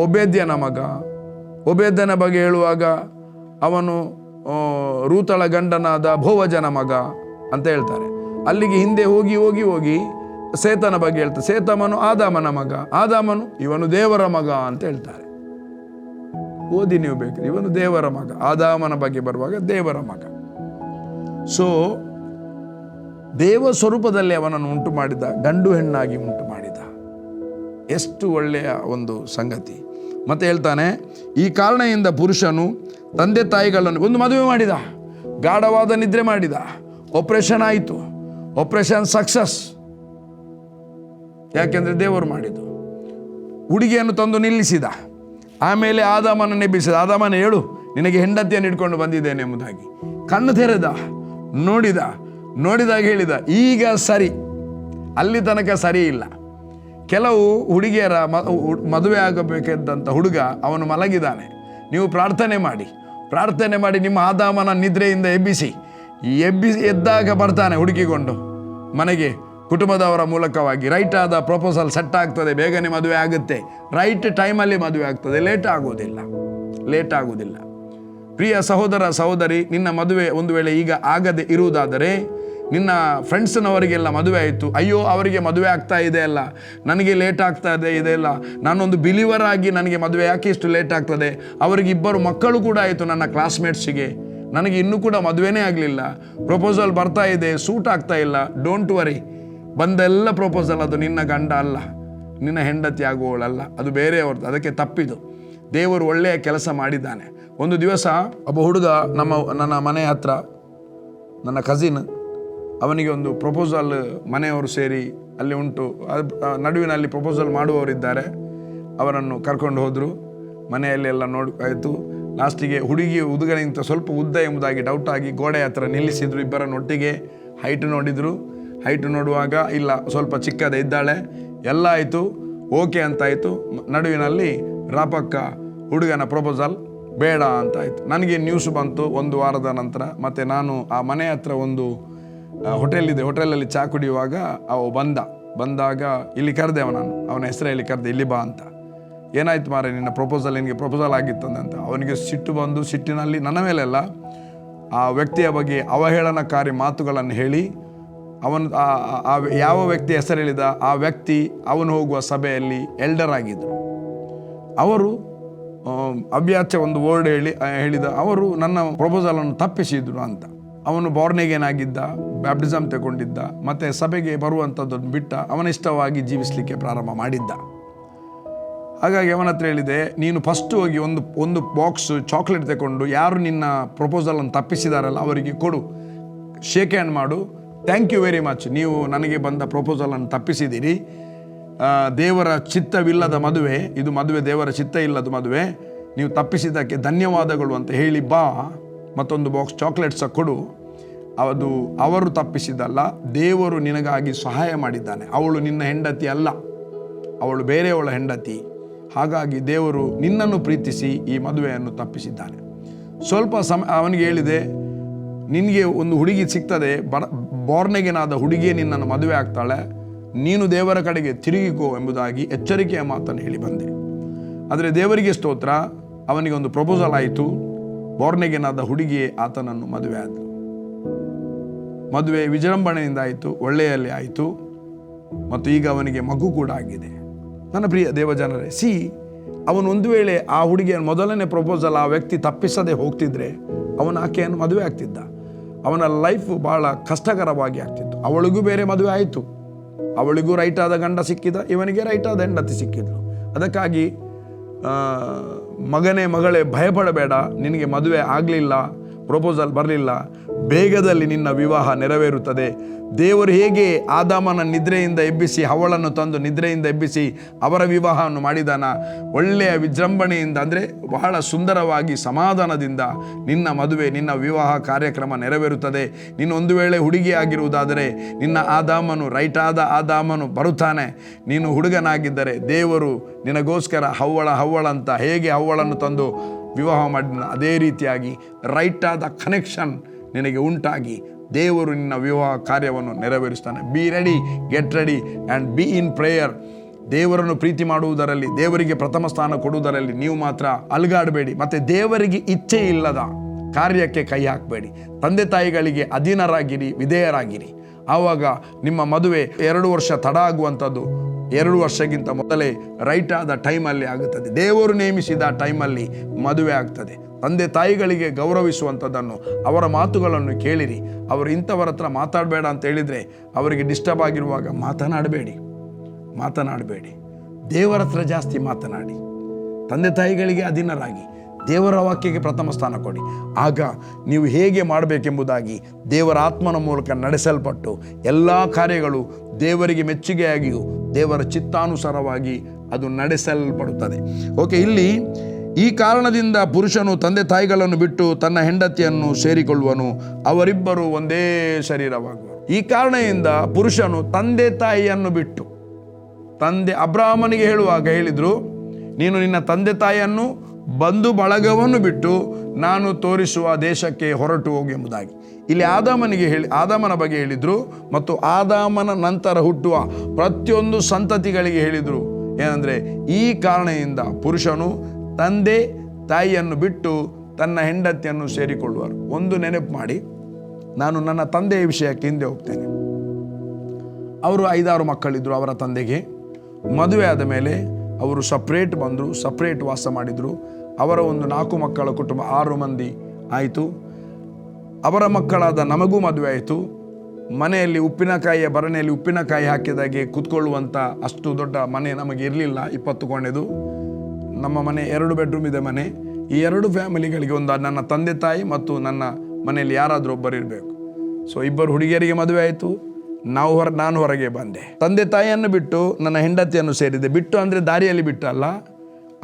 ಒಬೇದ್ಯನ ಮಗ. ಒಬೇದ್ಯನ ಬಗ್ಗೆ ಹೇಳುವಾಗ ಅವನು ರೂತಳ ಗಂಡನಾದ ಭೋವಜನ ಮಗ ಅಂತ ಹೇಳ್ತಾರೆ. ಅಲ್ಲಿಗೆ ಹಿಂದೆ ಹೋಗಿ ಹೋಗಿ ಹೋಗಿ ಸೇತನ ಬಗ್ಗೆ ಹೇಳ್ತಾರೆ ಸೇತಮನು ಆದಾಮನ ಮಗ, ಆದಾಮನು ಇವನು ದೇವರ ಮಗ ಅಂತ ಹೇಳ್ತಾರೆ. ಓದಿ ನೀವು ಬೇಕು ಇವನು ದೇವರ ಮಗ, ಆದಾಮನ ಬಗ್ಗೆ ಬರುವಾಗ ದೇವರ ಮಗ. ಸೊ ದೇವ ಸ್ವರೂಪದಲ್ಲಿ ಅವನನ್ನು ಉಂಟು ಮಾಡಿದ, ಗಂಡು ಹೆಣ್ಣಾಗಿ ಉಂಟು ಮಾಡಿದ. ಎಷ್ಟು ಒಳ್ಳೆಯ ಒಂದು ಸಂಗತಿ. ಮತ್ತೆ ಹೇಳ್ತಾನೆ, ಈ ಕಾರಣದಿಂದ ಪುರುಷನು ತಂದೆ ತಾಯಿಗಳನ್ನು ಒಂದು ಮದುವೆ ಮಾಡಿದ, ಗಾಢವಾದ ನಿದ್ರೆ ಮಾಡಿದ. ಆಪರೇಷನ್ ಆಯಿತು. ಆಪರೇಷನ್ ಸಕ್ಸಸ್ ಯಾಕೆಂದರೆ ದೇವರು ಮಾಡಿದ್ದು. ಹುಡುಗಿಯನ್ನು ತಂದು ನಿಲ್ಲಿಸಿದ. ಆಮೇಲೆ ಆದಾಮನ ನೆಬ್ಬಿಸಿದ. ಆದಾಮನ ಹೇಳು, ನಿನಗೆ ಹೆಂಡತಿಯನ್ನು ಇಟ್ಕೊಂಡು ಬಂದಿದ್ದೇನೆ ಎಂಬುದಾಗಿ. ಕಣ್ಣು ತೆರೆದ, ನೋಡಿದ, ನೋಡಿದಾಗ ಹೇಳಿದ, ಈಗ ಸರಿ. ಅಲ್ಲಿ ತನಕ ಸರಿ ಇಲ್ಲ. ಕೆಲವು ಹುಡುಗಿಯರ ಮದುವೆ ಆಗಬೇಕಿದ್ದಂಥ ಹುಡುಗ ಅವನು ಮಲಗಿದ್ದಾನೆ. ನೀವು ಪ್ರಾರ್ಥನೆ ಮಾಡಿ. ಪ್ರಾರ್ಥನೆ ಮಾಡಿ ನಿಮ್ಮ ಆದಾಮನ ನಿದ್ರೆಯಿಂದ ಎಬ್ಬಿಸಿ. ಎಬ್ಬಿಸಿ ಎದ್ದಾಗ ಬರ್ತಾನೆ ಹುಡುಕಿಕೊಂಡು. ಮನೆಗೆ ಕುಟುಂಬದವರ ಮೂಲಕವಾಗಿ. ರೈಟ್ ಆದ ಪ್ರಪೋಸಲ್ ಸೆಟ್ ಆಗ್ತದೆ. ಬೇಗನೆ ಮದುವೆ ಆಗುತ್ತೆ. ರೈಟ್ ಟೈಮಲ್ಲಿ ಮದುವೆ ಆಗ್ತದೆ. ಲೇಟ್ ಆಗೋದಿಲ್ಲ. ಲೇಟ್ ಆಗೋದಿಲ್ಲ. ಪ್ರಿಯ ಸಹೋದರ, ಸಹೋದರಿ, ನಿನ್ನ ಮದುವೆ ಒಂದು ವೇಳೆ ಈಗ ಆಗದೆ ಇರುವುದಾದರೆ ನಿನ್ನ ಫ್ರೆಂಡ್ಸ್ನವರಿಗೆಲ್ಲ ಮದುವೆ ಆಯಿತು. ಅಯ್ಯೋ, ಅವರಿಗೆ ಮದುವೆ ಆಗ್ತಾ ಇದೆ ಅಲ್ಲ. ನನಗೆ ಲೇಟ್ ಆಗ್ತಾ ಇದೆ ಇದೆಲ್ಲ ನಾನೊಂದು ಬಿಲಿವರ್ ಆಗಿ ನನಗೆ ಮದುವೆ ಯಾಕೆ ಇಷ್ಟು ಲೇಟ್ ಆಗ್ತದೆ? ಅವರಿಗೆ ಇಬ್ಬರು ಮಕ್ಕಳು ಕೂಡ ಆಯಿತು ನನ್ನ ಕ್ಲಾಸ್ಮೇಟ್ಸಿಗೆ ನನಗೆ ಇನ್ನೂ ಕೂಡ ಮದುವೆನೇ ಆಗಲಿಲ್ಲ. ಪ್ರಪೋಸಲ್ ಬರ್ತಾ ಇದೆ ಸೂಟ್ ಆಗ್ತಾ ಇಲ್ಲ. ಡೋಂಟ್ ವರಿ ಬಂದೆಲ್ಲ ಪ್ರಪೋಸಲ್ ಅದು ನಿನ್ನ ಗಂಡ ಅಲ್ಲ. ನಿನ್ನ ಹೆಂಡತಿ ಆಗುವವಳಲ್ಲ. ಅದು ಬೇರೆಯವ್ರದ್ದು. ಅದಕ್ಕೆ ತಪ್ಪಿದು. ದೇವರು ಒಳ್ಳೆಯ ಕೆಲಸ ಮಾಡಿದ್ದಾನೆ. ಒಂದು ದಿವಸ ಒಬ್ಬ ಹುಡುಗ ನಮ್ಮ, ನನ್ನ ಮನೆ ಹತ್ರ, ನನ್ನ ಕಸಿನ್ ಅವನಿಗೆ ಒಂದು ಪ್ರಪೋಸಲ್ ಮನೆಯವರು ಸೇರಿ ಅಲ್ಲಿ ಉಂಟು. ಅದು ನಡುವಿನಲ್ಲಿ ಪ್ರಪೋಸಲ್ ಮಾಡುವವರಿದ್ದಾರೆ. ಅವರನ್ನು ಕರ್ಕೊಂಡು ಹೋದರು. ಮನೆಯಲ್ಲಿ ಎಲ್ಲ ನೋಡಿ, ಆಯಿತು. ಲಾಸ್ಟಿಗೆ ಹುಡುಗಿ ಹುಡುಗನಿಗಿಂತ ಸ್ವಲ್ಪ ಉದ್ದ ಎಂಬುದಾಗಿ ಡೌಟ್ ಆಗಿ ಗೋಡೆ ಹತ್ರ ನಿಲ್ಲಿಸಿದ್ರು ಇಬ್ಬರನ್ನು ಒಟ್ಟಿಗೆ ಹೈಟ್ ನೋಡಿದರು. ಹೈಟ್ ನೋಡುವಾಗ, ಇಲ್ಲ, ಸ್ವಲ್ಪ ಚಿಕ್ಕದ ಇದ್ದಾಳೆ. ಎಲ್ಲ ಆಯಿತು. ಓಕೆ ಅಂತಾಯಿತು ನಡುವಿನಲ್ಲಿ ರಾಪಕ್ಕ ಹುಡುಗನ ಪ್ರಪೋಸಲ್ ಬೇಡ ಅಂತಾಯಿತು ನನಗೆ ನ್ಯೂಸ್ ಬಂತು ಒಂದು ವಾರದ ನಂತರ. ಮತ್ತು ನಾನು ಆ ಮನೆ ಹತ್ರ ಒಂದು ಹೋಟೆಲ್ ಇದೆ ಹೋಟೆಲಲ್ಲಿ ಚಾ ಕುಡಿಯುವಾಗ ಅವ ಬಂದ. ಬಂದಾಗ ಇಲ್ಲಿ ಕರೆದೆ ಅವ ನಾನು. ಅವನ ಹೆಸರು ಇಲ್ಲಿ ಕರೆದೆ ಇಲ್ಲಿ ಬಾ ಅಂತ. ಏನಾಯ್ತು ಮಾರೆ ನಿನ್ನ ಪ್ರಪೋಸಲ್ ನಿನಗೆ ಪ್ರಪೋಸಲ್ ಅಂತ. ಅವನಿಗೆ ಸಿಟ್ಟು ಬಂದು ಸಿಟ್ಟಿನಲ್ಲಿ ನನ್ನ ಮೇಲೆಲ್ಲ ಆ ವ್ಯಕ್ತಿಯ ಬಗ್ಗೆ ಅವಹೇಳನಕಾರಿ ಮಾತುಗಳನ್ನು ಹೇಳಿ ಅವನು ಯಾವ ವ್ಯಕ್ತಿ ಹೆಸರು ಹೇಳಿದ ಆ ವ್ಯಕ್ತಿ ಅವನು ಹೋಗುವ ಸಭೆಯಲ್ಲಿ ಎಲ್ಡರ್ ಆಗಿದ್ದರು. ಅವರು ಆಮ್, ಅಭ್ಯಾಸ ಒಂದು ವರ್ಡ್ ಹೇಳಿ ಹೇಳಿದ. ಅವರು ನನ್ನ ಪ್ರಪೋಸಲನ್ನು ತಪ್ಪಿಸಿದ್ರು ಅಂತ. ಅವನು ಬಾರ್ನೆಗೇನಾಗಿದ್ದ ಬ್ಯಾಪ್ಟಿಸಮ್ ತಗೊಂಡಿದ್ದ ಮತ್ತು ಸಭೆಗೆ ಬರುವಂಥದ್ದನ್ನು ಬಿಟ್ಟ ಅವನ ಇಷ್ಟವಾಗಿ ಜೀವಿಸಲಿಕ್ಕೆ ಪ್ರಾರಂಭ ಮಾಡಿದ್ದ. ಹಾಗಾಗಿ ಅವನ ಹತ್ರ ಹೇಳಿದೆ, ನೀನು ಫಸ್ಟ್ ಹೋಗಿ ಒಂದು ಒಂದು ಬಾಕ್ಸ್ ಚಾಕ್ಲೇಟ್ ತಗೊಂಡು ಯಾರು ನಿನ್ನ ಪ್ರಪೋಸಲನ್ನು ತಪ್ಪಿಸಿದಾರಲ್ಲ ಅವರಿಗೆ ಕೊಡು. ಶೇಕ್ ಹ್ಯಾಂಡ್ ಮಾಡು. ಥ್ಯಾಂಕ್ ಯು ವೆರಿ ಮಚ್ ನೀವು ನನಗೆ ಬಂದ ಪ್ರಪೋಸಲನ್ನು ತಪ್ಪಿಸಿದ್ದೀರಿ. ದೇವರ ಚಿತ್ತವಿಲ್ಲದ ಮದುವೆ, ಇದು ಮದುವೆ ದೇವರ ಚಿತ್ತ ಇಲ್ಲದ ಮದುವೆ. ನೀವು ತಪ್ಪಿಸಿದ್ದಕ್ಕೆ ಧನ್ಯವಾದಗಳು ಅಂತ ಹೇಳಿ ಬಾ. ಮತ್ತೊಂದು ಬಾಕ್ಸ್ ಚಾಕ್ಲೇಟ್ಸ ಕೊಡು. ಅದು ಅವರು ತಪ್ಪಿಸಿದ್ದಲ್ಲ, ದೇವರು ನಿನಗಾಗಿ ಸಹಾಯ ಮಾಡಿದ್ದಾನೆ. ಅವಳು ನಿನ್ನ ಹೆಂಡತಿ ಅಲ್ಲ. ಅವಳು ಬೇರೆಯವಳ ಹೆಂಡತಿ. ಹಾಗಾಗಿ ದೇವರು ನಿನ್ನನ್ನು ಪ್ರೀತಿಸಿ ಈ ಮದುವೆಯನ್ನು ತಪ್ಪಿಸಿದ್ದಾನೆ. ಸ್ವಲ್ಪ ಸಮ, ಅವನಿಗೆ ಹೇಳಿದೆ, ನಿನಗೆ ಒಂದು ಹುಡುಗಿ ಸಿಗ್ತದೆ ಬಡ ಬೋರ್ನೆಗೆನಾದ ಹುಡುಗಿಯೇ ನಿನ್ನನ್ನು ಮದುವೆ ಆಗ್ತಾಳೆ, ನೀನು ದೇವರ ಕಡೆಗೆ ತಿರುಗಿಕೋ ಎಂಬುದಾಗಿ ಎಚ್ಚರಿಕೆಯ ಮಾತನ್ನು ಹೇಳಿ ಬಂದೆ. ಆದರೆ ದೇವರಿಗೆ ಸ್ತೋತ್ರ, ಅವನಿಗೆ ಒಂದು ಪ್ರಪೋಸಲ್ ಆಯಿತು ಬೋರ್ನೆಗೆನಾದ ಹುಡುಗಿಯೇ ಆತನನ್ನು ಮದುವೆ ಆದಳು ಮದುವೆ ವಿಜೃಂಭಣೆಯಿಂದ ಆಯಿತು, ಒಳ್ಳೆಯಲ್ಲಿ ಆಯಿತು. ಮತ್ತು ಈಗ ಅವನಿಗೆ ಮಗು ಕೂಡ ಆಗಿದೆ. ನನ್ನ ಪ್ರಿಯ ದೇವಜನರೇ, ಸಿ, ಅವನು ಒಂದು ವೇಳೆ ಆ ಹುಡುಗಿಯ ಮೊದಲನೇ ಪ್ರಪೋಸಲ್ ಆ ವ್ಯಕ್ತಿ ತಪ್ಪಿಸದೆ ಹೋಗ್ತಿದ್ರೆ ಅವನ ಆಕೆಯನ್ನು ಮದುವೆ ಆಗ್ತಿದ್ದ. ಅವನ ಲೈಫ್ ಭಾಳ ಕಷ್ಟಕರವಾಗಿ ಆಗ್ತಿತ್ತು. ಅವಳಿಗೂ ಬೇರೆ ಮದುವೆ ಆಯಿತು. ಅವಳಿಗೂ ರೈಟ್ ಆದ ಗಂಡ ಸಿಕ್ಕಿದ, ಇವನಿಗೆ ರೈಟ್ ಆದ ಹೆಂಡತಿ ಸಿಕ್ಕಿದ್ಲು. ಅದಕ್ಕಾಗಿ ಮಗನೇ ಮಗಳೇ, ಭಯಪಡಬೇಡ, ನಿನಗೆ ಮದುವೆ ಆಗಲಿಲ್ಲ. ಪ್ರಪೋಸಲ್ ಬರಲಿಲ್ಲ. ಬೇಗದಲ್ಲಿ ನಿನ್ನ ವಿವಾಹ ನೆರವೇರುತ್ತದೆ. ದೇವರು ಹೇಗೆ ಆದಾಮನ ನಿದ್ರೆಯಿಂದ ಎಬ್ಬಿಸಿ, ಅವಳನ್ನು ತಂದು ನಿದ್ರೆಯಿಂದ ಎಬ್ಬಿಸಿ ಅವರ ವಿವಾಹವನ್ನು ಮಾಡಿದಾನ? ಒಳ್ಳೆಯ ವಿಜೃಂಭಣೆಯಿಂದ ಅಂದರೆ ಬಹಳ ಸುಂದರವಾಗಿ ಸಮಾಧಾನದಿಂದ ನಿನ್ನ ಮದುವೆ, ನಿನ್ನ ವಿವಾಹ ಕಾರ್ಯಕ್ರಮ ನೆರವೇರುತ್ತದೆ. ನೀನು ಒಂದು ವೇಳೆ ಹುಡುಗಿಯಾಗಿರುವುದಾದರೆ ನಿನ್ನ ಆದಾಮನು, ರೈಟ್ ಆದ ಆದಾಮನು ಬರುತ್ತಾನೆ. ನೀನು ಹುಡುಗನಾಗಿದ್ದರೆ ದೇವರು ನಿನಗೋಸ್ಕರ ಹವ್ವಳ ಹವ್ವಳ ಅಂತ ಹೇಗೆ ಅವಳನ್ನು ತಂದು ವಿವಾಹ ಮಾಡಿದ ಅದೇ ರೀತಿಯಾಗಿ ರೈಟ್ ಆದ ಕನೆಕ್ಷನ್ ನಿನಗೆ ಉಂಟಾಗಿ ದೇವರು ನಿನ್ನ ವಿವಾಹ ಕಾರ್ಯವನ್ನು ನೆರವೇರಿಸ್ತಾನೆ. Be ready get ready and be in prayer ದೇವರನ್ನು ಪ್ರೀತಿ ಮಾಡುವುದರಲ್ಲಿ, ದೇವರಿಗೆ ಪ್ರಥಮ ಸ್ಥಾನ ಕೊಡುವುದರಲ್ಲಿ ನೀವು ಮಾತ್ರ ಅಲ್ಗಾಡಬೇಡಿ. ಮತ್ತು ದೇವರಿಗೆ ಇಚ್ಛೆ ಇಲ್ಲದ ಕಾರ್ಯಕ್ಕೆ ಕೈ ಹಾಕಬೇಡಿ. ತಂದೆ ತಾಯಿಗಳಿಗೆ ಅಧೀನರಾಗಿರಿ, ವಿಧೇಯರಾಗಿರಿ. ಆವಾಗ ನಿಮ್ಮ ಮದುವೆ ಎರಡು ವರ್ಷ ತಡ ಆಗುವಂಥದ್ದು. ಎರಡು ವರ್ಷಕ್ಕಿಂತ ಮೊದಲೇ ರೈಟ್ ಆದ ಟೈಮಲ್ಲಿ ಆಗುತ್ತದೆ. ದೇವರು ನೇಮಿಸಿದ ಟೈಮಲ್ಲಿ ಮದುವೆ ಆಗ್ತದೆ. ತಂದೆ ತಾಯಿಗಳಿಗೆ ಗೌರವಿಸುವಂಥದ್ದನ್ನು, ಅವರ ಮಾತುಗಳನ್ನು ಕೇಳಿರಿ. ಅವರು ಇಂಥವರ ಹತ್ರ ಮಾತಾಡಬೇಡ ಅಂತ ಹೇಳಿದರೆ ಅವರಿಗೆ ಡಿಸ್ಟರ್ಬ್ ಆಗಿರುವಾಗ ಮಾತನಾಡಬೇಡಿ. ಮಾತನಾಡಬೇಡಿ. ದೇವರ ಹತ್ರ ಜಾಸ್ತಿ ಮಾತನಾಡಿ. ತಂದೆ ತಾಯಿಗಳಿಗೆ ಅಧೀನರಾಗಿ. ದೇವರ ವಾಕ್ಯಕ್ಕೆ ಪ್ರಥಮ ಸ್ಥಾನ ಕೊಡಿ. ಆಗ ನೀವು ಹೇಗೆ ಮಾಡಬೇಕೆಂಬುದಾಗಿ ದೇವರ ಆತ್ಮನ ಮೂಲಕ ನಡೆಸಲ್ಪಟ್ಟು ಎಲ್ಲ ಕಾರ್ಯಗಳು ದೇವರಿಗೆ ಮೆಚ್ಚುಗೆಯಾಗಿಯೂ ದೇವರ ಚಿತ್ತಾನುಸಾರವಾಗಿ ಅದು ನಡೆಸಲ್ಪಡುತ್ತದೆ. ಓಕೆ ಇಲ್ಲಿ ಈ ಕಾರಣದಿಂದ ಪುರುಷನು ತಂದೆ ತಾಯಿಗಳನ್ನು ಬಿಟ್ಟು ತನ್ನ ಹೆಂಡತಿಯನ್ನು ಸೇರಿಕೊಳ್ಳುವನು, ಅವರಿಬ್ಬರು ಒಂದೇ ಶರೀರವಾಗುವರು. ಈ ಕಾರಣದಿಂದ ಪುರುಷನು ತಂದೆ ತಾಯಿಯನ್ನು ಬಿಟ್ಟು, ತಂದೆ ಅಬ್ರಾಹ್ಮನಿಗೆ ಹೇಳುವಾಗ ಹೇಳಿದರು, ನೀನು ನಿನ್ನ ತಂದೆ ತಾಯಿಯನ್ನು ಬಂಧು ಬಳಗವನ್ನು ಬಿಟ್ಟು ನಾನು ತೋರಿಸುವ ದೇಶಕ್ಕೆ ಹೊರಟು ಹೋಗು ಎಂಬುದಾಗಿ. ಇಲ್ಲಿ ಆದಾಮನಿಗೆ ಹೇಳಿ, ಆದಾಮನ ಬಗ್ಗೆ ಹೇಳಿದರು ಮತ್ತು ಆದಾಮನ ನಂತರ ಹುಟ್ಟುವ ಪ್ರತಿಯೊಂದು ಸಂತತಿಗಳಿಗೆ ಹೇಳಿದರು. ಏನಂದರೆ, ಈ ಕಾರಣದಿಂದ ಪುರುಷನು ತಂದೆ ತಾಯಿಯನ್ನು ಬಿಟ್ಟು ತನ್ನ ಹೆಂಡತಿಯನ್ನು ಸೇರಿಕೊಳ್ಳುವರು. ಒಂದು ನೆನಪು ಮಾಡಿ, ನಾನು ನನ್ನ ತಂದೆಯ ವಿಷಯಕ್ಕೆ ಹಿಂದೆ ಹೋಗ್ತೇನೆ. ಅವರು ಐದಾರು ಮಕ್ಕಳಿದ್ದರು ಅವರ ತಂದೆಗೆ. ಮದುವೆ ಆದ ಮೇಲೆ ಅವರು ಸಪ್ರೇಟ್ ಬಂದರು ಸಪ್ರೇಟ್ ವಾಸ ಮಾಡಿದರು. ಅವರ ಒಂದು ನಾಲ್ಕು ಮಕ್ಕಳ ಕುಟುಂಬ ಆರು ಮಂದಿ ಆಯಿತು. ಅವರ ಮಕ್ಕಳಾದ ನಮಗೂ ಮದುವೆ ಆಯಿತು. ಮನೆಯಲ್ಲಿ ಉಪ್ಪಿನಕಾಯಿಯ ಬರಣೆಯಲ್ಲಿ ಉಪ್ಪಿನಕಾಯಿ ಹಾಕಿದಾಗೆ ಕೂತ್ಕೊಳ್ಳುವಂಥ ಅಷ್ಟು ದೊಡ್ಡ ಮನೆ ನಮಗೆ ಇರಲಿಲ್ಲ, ಇಪ್ಪತ್ತು ಕೋಣೆದು ನಮ್ಮ ಮನೆ ಎರಡು ಬೆಡ್ರೂಮ್ ಇದೆ ಮನೆ. ಈ ಎರಡು ಫ್ಯಾಮಿಲಿಗಳಿಗೆ ಒಂದು ನನ್ನ ತಂದೆ ತಾಯಿ ಮತ್ತು ನನ್ನ ಮನೆಯಲ್ಲಿ ಯಾರಾದರೂ ಒಬ್ಬರು ಇರಬೇಕು. ಸೊ ಇಬ್ಬರು ಹುಡುಗಿಯರಿಗೆ ಮದುವೆ ಆಯಿತು. ನಾವು ಹೊರ, ನಾನು ಹೊರಗೆ ಬಂದೆ. ತಂದೆ ತಾಯಿಯನ್ನು ಬಿಟ್ಟು ನನ್ನ ಹೆಂಡತಿಯನ್ನು ಸೇರಿದೆ. ಬಿಟ್ಟು ಅಂದರೆ ದಾರಿಯಲ್ಲಿ ಬಿಟ್ಟು ಅಲ್ಲ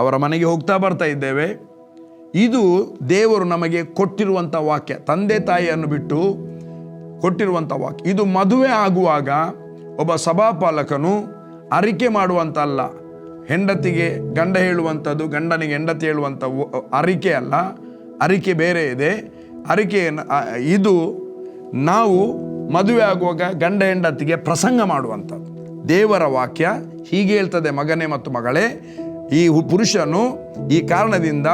ಅವರ ಮನೆಗೆ ಹೋಗ್ತಾ ಬರ್ತಾ ಇದ್ದೇವೆ. ಇದು ದೇವರು ನಮಗೆ ಕೊಟ್ಟಿರುವಂಥ ವಾಕ್ಯ. ತಂದೆ ತಾಯಿಯನ್ನು ಬಿಟ್ಟು ಕೊಟ್ಟಿರುವಂಥ ವಾಕ್ಯ. ಇದು ಮದುವೆ ಆಗುವಾಗ ಒಬ್ಬ ಸಭಾಪಾಲಕನು ಅರಿಕೆ ಮಾಡುವಂಥಲ್ಲ ಹೆಂಡತಿಗೆ ಗಂಡ ಹೇಳುವಂಥದ್ದು ಗಂಡನಿಗೆ ಹೆಂಡತಿ ಹೇಳುವಂಥ ಅರಿಕೆ ಅಲ್ಲ. ಅರಿಕೆ ಬೇರೆ ಇದೆ. ಅರಿಕೆ ಇದು ನಾವು ಮದುವೆ ಆಗುವಾಗ ಗಂಡ ಹೆಂಡತಿಗೆ ಪ್ರಸಂಗ ಮಾಡುವಂಥದ್ದು ದೇವರ ವಾಕ್ಯ ಹೀಗೆ ಹೇಳ್ತದೆ ಮಗನೇ ಮತ್ತು ಮಗಳೇ ಈ ಹು- ಪುರುಷನು ಈ ಕಾರಣದಿಂದ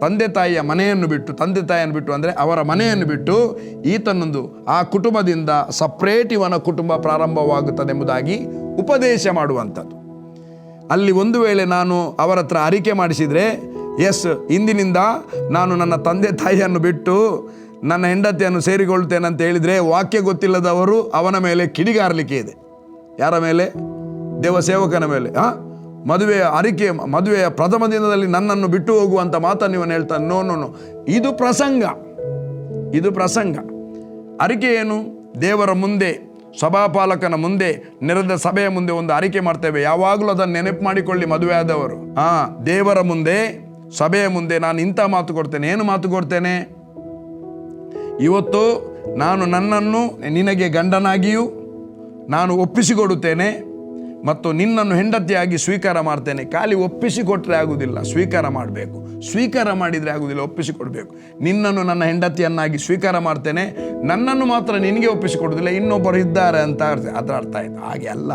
ತಂದೆ ತಾಯಿಯ ಮನೆಯನ್ನು ಬಿಟ್ಟು, ತಂದೆ ತಾಯಿಯನ್ನು ಬಿಟ್ಟು ಅಂದರೆ ಅವರ ಮನೆಯನ್ನು ಬಿಟ್ಟು ಈತನೊಂದು ಆ ಕುಟುಂಬದಿಂದ ಸಪ್ರೇಟ್ ಇವನ ಕುಟುಂಬ ಪ್ರಾರಂಭವಾಗುತ್ತದೆ ಎಂಬುದಾಗಿ ಉಪದೇಶ ಮಾಡುವಂಥದ್ದು. ಅಲ್ಲಿ ಒಂದು ವೇಳೆ ನಾನು ಅವರ ಹತ್ರ ಅರಿಕೆ ಮಾಡಿಸಿದರೆ, ಎಸ್, ಇಂದಿನಿಂದ ನಾನು ನನ್ನ ತಂದೆ ತಾಯಿಯನ್ನು ಬಿಟ್ಟು ನನ್ನ ಹೆಂಡತಿಯನ್ನು ಸೇರಿಕೊಳ್ತೇನೆ ಅಂತ ಹೇಳಿದರೆ ವಾಕ್ಯ ಗೊತ್ತಿಲ್ಲದವರು ಅವನ ಮೇಲೆ ಕಿಡಿಗಾರಲಿಕ್ಕೆ ಇದೆ. ಯಾರ ಮೇಲೆ? ದೇವಸೇವಕನ ಮೇಲೆ, ಆ? ಮದುವೆಯ ಅರಿಕೆ, ಮದುವೆಯ ಪ್ರಥಮ ದಿನದಲ್ಲಿ ನನ್ನನ್ನು ಬಿಟ್ಟು ಹೋಗುವಂಥ ಮಾತನ್ನು ಇವನು ಹೇಳ್ತಾನೆ ನೋ ನೋ ಇದು ಪ್ರಸಂಗ. ಇದು ಪ್ರಸಂಗ. ಅರಿಕೆ ಏನು? ದೇವರ ಮುಂದೆ, ಸಭಾಪಾಲಕನ ಮುಂದೆ, ನೆರೆದ ಸಭೆಯ ಮುಂದೆ ಒಂದು ಅರಿಕೆ ಮಾಡ್ತೇವೆ. ಯಾವಾಗಲೂ ಅದನ್ನು ನೆನಪು ಮಾಡಿಕೊಳ್ಳಿ ಮದುವೆ ಆದವರು. ಆ ದೇವರ ಮುಂದೆ, ಸಭೆಯ ಮುಂದೆ ನಾನು ಇಂಥ ಮಾತು ಕೊಡ್ತೇನೆ. ಏನು ಮಾತು ಕೊಡ್ತೇನೆ? ಇವತ್ತು ನಾನು ನನ್ನನ್ನು, ನಿನಗೆ ಗಂಡನಾಗಿಯೂ ನಾನು ಒಪ್ಪಿಸಿಕೊಡುತ್ತೇನೆ. ಮತ್ತು ನಿನ್ನನ್ನು ಹೆಂಡತಿಯಾಗಿ ಸ್ವೀಕಾರ ಮಾಡ್ತೇನೆ. ಖಾಲಿ ಒಪ್ಪಿಸಿಕೊಟ್ರೆ ಆಗುವುದಿಲ್ಲ. ಸ್ವೀಕಾರ ಮಾಡಬೇಕು. ಸ್ವೀಕಾರ ಮಾಡಿದರೆ ಆಗುವುದಿಲ್ಲ. ಒಪ್ಪಿಸಿಕೊಡಬೇಕು ನಿನ್ನನ್ನು ನನ್ನ ಹೆಂಡತಿಯನ್ನಾಗಿ ಸ್ವೀಕಾರ ಮಾಡ್ತೇನೆ. ನನ್ನನ್ನು ಮಾತ್ರ ನಿನಗೆ ಒಪ್ಪಿಸಿಕೊಡುವುದಿಲ್ಲ ಇನ್ನೊಬ್ಬರು ಇದ್ದಾರೆ ಅಂತ ಅರ್ಥ ಅದರ ಅರ್ಥ ಆಯಿತು. ಹಾಗೆ ಅಲ್ಲ.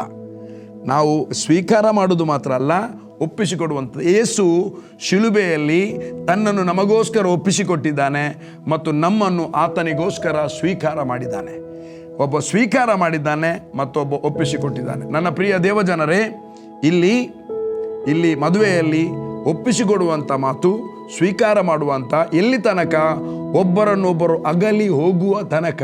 ನಾವು ಸ್ವೀಕಾರ ಮಾಡೋದು ಮಾತ್ರ ಅಲ್ಲ ಒಪ್ಪಿಸಿಕೊಡುವಂಥದ್ದು ಏಸು ಶಿಲುಬೆಯಲ್ಲಿ ತನ್ನನ್ನು ನಮಗೋಸ್ಕರ ಒಪ್ಪಿಸಿಕೊಟ್ಟಿದ್ದಾನೆ ಮತ್ತು ನಮ್ಮನ್ನು ಆತನಿಗೋಸ್ಕರ ಸ್ವೀಕಾರ ಮಾಡಿದ್ದಾನೆ. ಒಬ್ಬ ಸ್ವೀಕಾರ ಮಾಡಿದ್ದಾನೆ, ಮತ್ತೊಬ್ಬ ಒಪ್ಪಿಸಿಕೊಟ್ಟಿದ್ದಾನೆ. ನನ್ನ ಪ್ರಿಯ ದೇವಜನರೇ, ಇಲ್ಲಿ ಇಲ್ಲಿ ಮದುವೆಯಲ್ಲಿ ಒಪ್ಪಿಸಿಕೊಡುವಂಥ ಮಾತು, ಸ್ವೀಕಾರ ಮಾಡುವಂಥ ಎಲ್ಲಿ ತನಕ? ಒಬ್ಬರನ್ನೊಬ್ಬರು ಅಗಲಿ ಹೋಗುವ ತನಕ.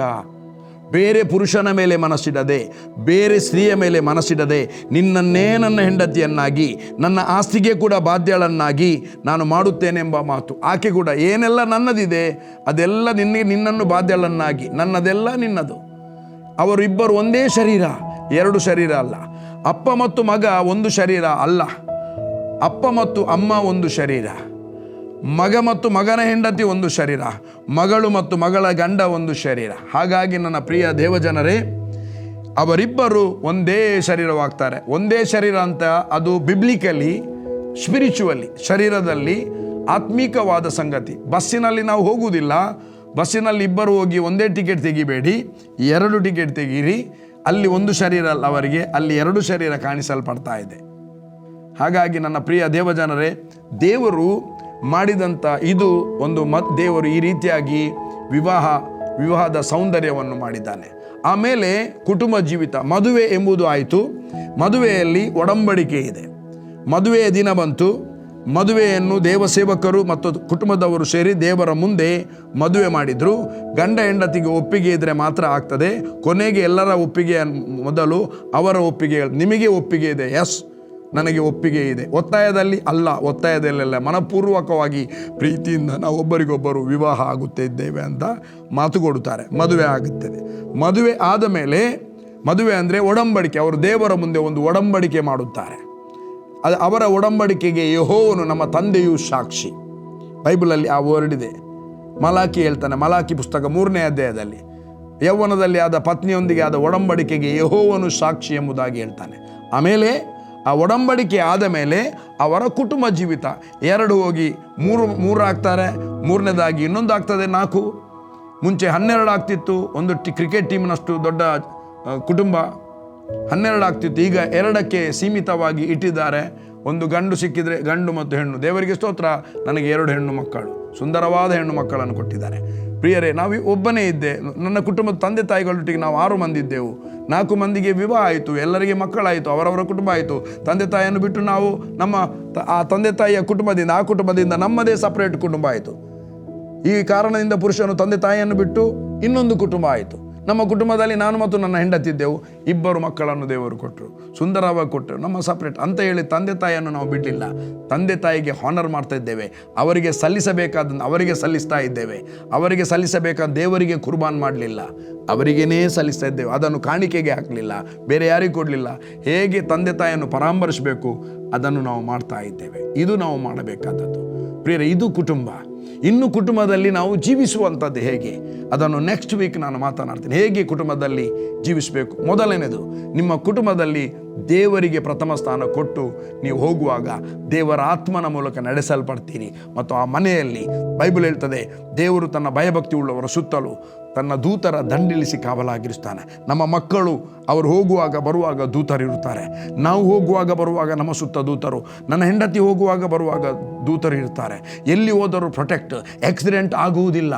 ಬೇರೆ ಪುರುಷನ ಮೇಲೆ ಮನಸ್ಸಿಡದೆ, ಬೇರೆ ಸ್ತ್ರೀಯ ಮೇಲೆ ಮನಸ್ಸಿಡದೆ, ನಿನ್ನನ್ನೇ ನನ್ನ ಹೆಂಡತಿಯನ್ನಾಗಿ, ನನ್ನ ಆಸ್ತಿಗೆ ಕೂಡ ಬಾಧ್ಯಳನ್ನಾಗಿ ನಾನು ಮಾಡುತ್ತೇನೆಂಬ ಮಾತು. ಆಕೆ ಕೂಡ ಏನೆಲ್ಲ ನನ್ನದಿದೆ, ಅದೆಲ್ಲ ನಿನ್ನೆ ನಿನ್ನನ್ನು ಬಾಧ್ಯಳನ್ನಾಗಿ, ನನ್ನದೆಲ್ಲ ನಿನ್ನದು. ಅವರಿಬ್ಬರು ಒಂದೇ ಶರೀರ, ಎರಡು ಶರೀರ ಅಲ್ಲ. ಅಪ್ಪ ಮತ್ತು ಮಗ ಒಂದು ಶರೀರ ಅಲ್ಲ. ಅಪ್ಪ ಮತ್ತು ಅಮ್ಮ ಒಂದು ಶರೀರ. ಮಗ ಮತ್ತು ಮಗನ ಹೆಂಡತಿ ಒಂದು ಶರೀರ. ಮಗಳು ಮತ್ತು ಮಗಳ ಗಂಡ ಒಂದು ಶರೀರ. ಹಾಗಾಗಿ ನನ್ನ ಪ್ರಿಯ ದೇವಜನರೇ, ಅವರಿಬ್ಬರು ಒಂದೇ ಶರೀರವಾಗ್ತಾರೆ. ಒಂದೇ ಶರೀರ ಅಂತ ಅದು ಬಿಬ್ಲಿಕಲಿ ಸ್ಪಿರಿಚುವಲಿ ಶರೀರದಲ್ಲಿ ಆತ್ಮೀಕವಾದ ಸಂಗತಿ. ಬಸ್ಸಿನಲ್ಲಿ ನಾವು ಹೋಗುವುದಿಲ್ಲ ಬಸ್ಸಿನಲ್ಲಿ ಇಬ್ಬರು ಹೋಗಿ ಒಂದೇ ಟಿಕೆಟ್ ತೆಗಿಬೇಡಿ, ಎರಡು ಟಿಕೆಟ್ ತೆಗೀರಿ, ಅಲ್ಲಿ ಒಂದು ಶರೀರ ಅಲ್ಲ ಅವರಿಗೆ, ಅಲ್ಲಿ ಎರಡು ಶರೀರ ಕಾಣಿಸಲ್ಪಡ್ತಾ ಇದೆ. ಹಾಗಾಗಿ ನನ್ನ ಪ್ರಿಯ ದೇವಜನರೇ, ದೇವರು ಮಾಡಿದಂಥ ಇದು ಒಂದು ಮತ್, ದೇವರು ಈ ರೀತಿಯಾಗಿ ವಿವಾಹ, ವಿವಾಹದ ಸೌಂದರ್ಯವನ್ನು ಮಾಡಿದ್ದಾನೆ. ಆಮೇಲೆ ಕುಟುಂಬ ಜೀವಿತ, ಮದುವೆ ಎಂಬುದು ಆಯಿತು. ಮದುವೆಯಲ್ಲಿ ಒಡಂಬಡಿಕೆ ಇದೆ. ಮದುವೆಯ ದಿನ ಬಂತು. ಮದುವೆಯನ್ನು ದೇವಸೇವಕರು ಮತ್ತು ಕುಟುಂಬದವರು ಸೇರಿ ದೇವರ ಮುಂದೆ ಮದುವೆ ಮಾಡಿದರು. ಗಂಡ ಹೆಂಡತಿಗೆ ಒಪ್ಪಿಗೆ ಇದ್ದರೆ ಮಾತ್ರ ಆಗ್ತದೆ. ಕೊನೆಗೆ ಎಲ್ಲರ ಒಪ್ಪಿಗೆ ಮೊದಲು ಅವರ ಒಪ್ಪಿಗೆ ನಿಮಗೆ ಒಪ್ಪಿಗೆ ಇದೆ? ಎಸ್ ನನಗೆ ಒಪ್ಪಿಗೆ ಇದೆ. ಒತ್ತಾಯದಲ್ಲಿ ಅಲ್ಲ, ಒತ್ತಾಯದಲ್ಲೆಲ್ಲ ಮನಪೂರ್ವಕವಾಗಿ ಪ್ರೀತಿಯಿಂದ ನಾವು ಒಬ್ಬರಿಗೊಬ್ಬರು ವಿವಾಹ ಆಗುತ್ತಿದ್ದೇವೆ ಅಂತ ಮಾತು ಕೊಡುತ್ತಾರೆ. ಮದುವೆ ಆಗುತ್ತದೆ. ಮದುವೆ ಆದ ಮೇಲೆ, ಮದುವೆ ಅಂದರೆ ಒಡಂಬಡಿಕೆ, ಅವರು ದೇವರ ಮುಂದೆ ಒಂದು ಒಡಂಬಡಿಕೆ ಮಾಡುತ್ತಾರೆ. ಅವರ ಒಡಂಬಡಿಕೆಗೆ ಯಹೋವನು ನಮ್ಮ ತಂದೆಯು ಸಾಕ್ಷಿ. ಬೈಬಲಲ್ಲಿ ಆ ವರ್ಡ್ ಇದೆ. ಮಲಾಕಿ ಹೇಳ್ತಾನೆ ಮಲಾಕಿ ಪುಸ್ತಕ ಮೂರನೇ ಅಧ್ಯಾಯದಲ್ಲಿ. ಯೌವನದಲ್ಲಿ ಆದ ಪತ್ನಿಯೊಂದಿಗೆ ಆದ ಒಡಂಬಡಿಕೆಗೆ ಯಹೋವನು ಸಾಕ್ಷಿ ಎಂಬುದಾಗಿ ಹೇಳ್ತಾನೆ. ಆಮೇಲೆ ಆ ಒಡಂಬಡಿಕೆ ಆದ ಮೇಲೆ ಅವರ ಕುಟುಂಬ ಜೀವಿತ, ಎರಡು ಹೋಗಿ ಮೂರು ಮೂರು ಆಗ್ತಾರೆ, ಮೂರನೇದಾಗಿ ಇನ್ನೊಂದು ಆಗ್ತದೆ ನಾಲ್ಕು. ಮುಂಚೆ ಹನ್ನೆರಡು ಆಗ್ತಿತ್ತು, ಒಂದು ಟಿ ಕ್ರಿಕೆಟ್ ಟೀಮ್ನಷ್ಟು ದೊಡ್ಡ ಕುಟುಂಬ. ಹನ್ನೆರಡು ಆಗ್ತಿತ್ತು ಈಗ ಎರಡಕ್ಕೆ ಸೀಮಿತವಾಗಿ ಇಟ್ಟಿದ್ದಾರೆ. ಒಂದು ಗಂಡು ಸಿಕ್ಕಿದರೆ ಗಂಡು ಮತ್ತು ಹೆಣ್ಣು. ದೇವರಿಗೆ ಸ್ತೋತ್ರ. ನನಗೆ ಎರಡು ಹೆಣ್ಣು ಮಕ್ಕಳು. ಸುಂದರವಾದ ಹೆಣ್ಣು ಮಕ್ಕಳನ್ನು ಕೊಟ್ಟಿದ್ದಾರೆ. ಪ್ರಿಯರೇ, ನಾವು ಒಬ್ಬನೇ ಇದ್ದೆ. ನನ್ನ ಕುಟುಂಬದ ತಂದೆ ತಾಯಿಗಳೊಟ್ಟಿಗೆ ನಾವು ಆರು ಮಂದಿ ಇದ್ದೆವು ನಾಲ್ಕು ಮಂದಿಗೆ ವಿವಾಹ ಆಯಿತು. ಎಲ್ಲರಿಗೆ ಮಕ್ಕಳಾಯಿತು. ಅವರವರ ಕುಟುಂಬ ಆಯಿತು. ತಂದೆ ತಾಯಿಯನ್ನು ಬಿಟ್ಟು ನಾವು ನಮ್ಮ ಆ ತಂದೆ ತಾಯಿಯ ಕುಟುಂಬದಿಂದ, ಆ ಕುಟುಂಬದಿಂದ ನಮ್ಮದೇ ಸಪ್ರೇಟ್ ಕುಟುಂಬ ಆಯಿತು. ಈ ಕಾರಣದಿಂದ ಪುರುಷನು ತಂದೆ ತಾಯಿಯನ್ನು ಬಿಟ್ಟು ಇನ್ನೊಂದು ಕುಟುಂಬ ಆಯಿತು. ನಮ್ಮ ಕುಟುಂಬದಲ್ಲಿ ನಾನು ಮತ್ತು ನನ್ನ ಹೆಂಡತಿ ಇದ್ದೆವು, ಇಬ್ಬರು ಮಕ್ಕಳನ್ನು ದೇವರು ಕೊಟ್ಟರು ಸುಂದರವಾಗಿ ಕೊಟ್ಟರು ನಮ್ಮ ಸಪ್ರೇಟ್ ಅಂತ ಹೇಳಿ ತಂದೆ ತಾಯಿಯನ್ನು ನಾವು ಬಿಡಲಿಲ್ಲ. ತಂದೆ ತಾಯಿಗೆ ಹಾನರ್ ಮಾಡ್ತಾ ಇದ್ದೇವೆ, ಅವರಿಗೆ ಸಲ್ಲಿಸಬೇಕಾದ, ಅವರಿಗೆ ಸಲ್ಲಿಸ್ತಾ ಇದ್ದೇವೆ, ಅವರಿಗೆ ಸಲ್ಲಿಸಬೇಕಾದ ದೇವರಿಗೆ ಕುರ್ಬಾನ್ ಮಾಡಲಿಲ್ಲ. ಅವರಿಗೇನೇ ಸಲ್ಲಿಸ್ತಾ ಇದ್ದೇವೆ, ಅದನ್ನು ಕಾಣಿಕೆಗೆ ಹಾಕಲಿಲ್ಲ, ಬೇರೆ ಯಾರಿಗೂ ಕೊಡಲಿಲ್ಲ. ಹೇಗೆ ತಂದೆ ತಾಯಿಯನ್ನು ಪರಾಮರ್ಶಿಸಬೇಕು ಅದನ್ನು ನಾವು ಮಾಡ್ತಾ ಇದ್ದೇವೆ. ಇದು ನಾವು ಮಾಡಬೇಕಾದದ್ದು. ಪ್ರಿಯರೇ, ಇದು ಕುಟುಂಬ. ಇನ್ನು ಕುಟುಂಬದಲ್ಲಿ ನಾವು ಜೀವಿಸುವಂಥದ್ದು ಹೇಗೆ? ಅದನ್ನು ನೆಕ್ಸ್ಟ್ ವೀಕ್ ನಾನು ಮಾತನಾಡ್ತೀನಿ. ಹೇಗೆ ಕುಟುಂಬದಲ್ಲಿ ಜೀವಿಸಬೇಕು? ಮೊದಲನೇದು ನಿಮ್ಮ ಕುಟುಂಬದಲ್ಲಿ ದೇವರಿಗೆ ಪ್ರಥಮ ಸ್ಥಾನ ಕೊಟ್ಟು ನೀವು ಹೋಗುವಾಗ ದೇವರ ಆತ್ಮನ ಮೂಲಕ ನಡೆಸಲ್ಪಡ್ತೀರಿ ಮತ್ತು ಆ ಮನೆಯಲ್ಲಿ ಬೈಬಲ್ ಹೇಳ್ತದೆ, ದೇವರು ತನ್ನ ಭಯಭಕ್ತಿ ಉಳ್ಳವರ ಸುತ್ತಲೂ ತನ್ನ ದೂತರ ದಂಡಿಳಿಸಿ ಕಾವಲಾಗಿರಿಸ್ತಾನೆ ನಮ್ಮ ಮಕ್ಕಳು ಅವರು ಹೋಗುವಾಗ ಬರುವಾಗ ದೂತರಿರುತ್ತಾರೆ. ನಾವು ಹೋಗುವಾಗ ಬರುವಾಗ ನಮ್ಮ ಸುತ್ತ ದೂತರು, ನನ್ನ ಹೆಂಡತಿ ಹೋಗುವಾಗ ಬರುವಾಗ ದೂತರು ಇರ್ತಾರೆ ಎಲ್ಲಿ ಹೋದರೂ ಪ್ರೊಟೆಕ್ಟ್, ಆಕ್ಸಿಡೆಂಟ್ ಆಗುವುದಿಲ್ಲ.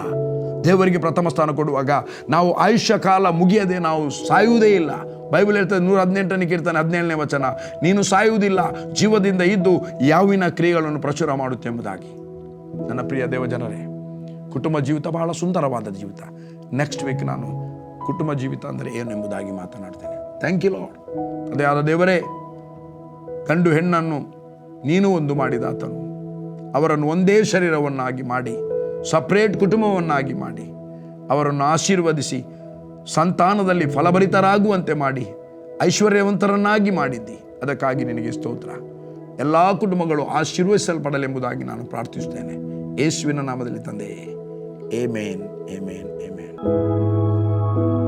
ದೇವರಿಗೆ ಪ್ರಥಮ ಸ್ಥಾನ ಕೊಡುವಾಗ ನಾವು ಆಯುಷ್ಯ ಕಾಲ ಮುಗಿಯದೆ ನಾವು ಸಾಯುವುದೇ ಇಲ್ಲ. ಬೈಬಲ್ ಹೇಳ್ತದೆ ನೂರ ಹದಿನೆಂಟನೇ ಕೀರ್ತನೆ ಹದಿನೇಳನೇ ವಚನ, ನೀನು ಸಾಯುವುದಿಲ್ಲ, ಜೀವದಿಂದ ಇದ್ದು ಯಾವಿನ ಕ್ರಿಯೆಗಳನ್ನು ಪ್ರಚುರ ಮಾಡುತ್ತೆ ಎಂಬುದಾಗಿ. ನನ್ನ ಪ್ರಿಯ ದೇವಜನರೇ, ಕುಟುಂಬ ಜೀವಿತ ಬಹಳ ಸುಂದರವಾದ ಜೀವಿತ. ನೆಕ್ಸ್ಟ್ ವೀಕ್ ನಾನು ಕುಟುಂಬ ಜೀವಿತ ಅಂದರೆ ಏನು ಎಂಬುದಾಗಿ ಮಾತನಾಡ್ತೇನೆ. ಥ್ಯಾಂಕ್ ಯು ಲಾರ್ಡ್ ಅದೇ ಆದ ದೇವರೇ, ಗಂಡು ಹೆಣ್ಣನ್ನು ನೀನು ಒಂದು ಮಾಡಿದಾತನು ಅವರನ್ನು ಒಂದೇ ಶರೀರವನ್ನಾಗಿ ಮಾಡಿ ಸಪ್ರೇಟ್ ಕುಟುಂಬವನ್ನಾಗಿ ಮಾಡಿ, ಅವರನ್ನು ಆಶೀರ್ವದಿಸಿ, ಸಂತಾನದಲ್ಲಿ ಫಲಭರಿತರಾಗುವಂತೆ ಮಾಡಿ, ಐಶ್ವರ್ಯವಂತರನ್ನಾಗಿ ಮಾಡಿದ್ದಿ. ಅದಕ್ಕಾಗಿ ನಿನಗೆ ಸ್ತೋತ್ರ. ಎಲ್ಲ ಕುಟುಂಬಗಳು ಆಶೀರ್ವದಿಸಲ್ಪಡಲೆಂಬುದಾಗಿ ನಾನು ಪ್ರಾರ್ಥಿಸುತ್ತೇನೆ. ಯೇಸುವಿನ ನಾಮದಲ್ಲಿ ತಂದೆ. Amen amen amen thank you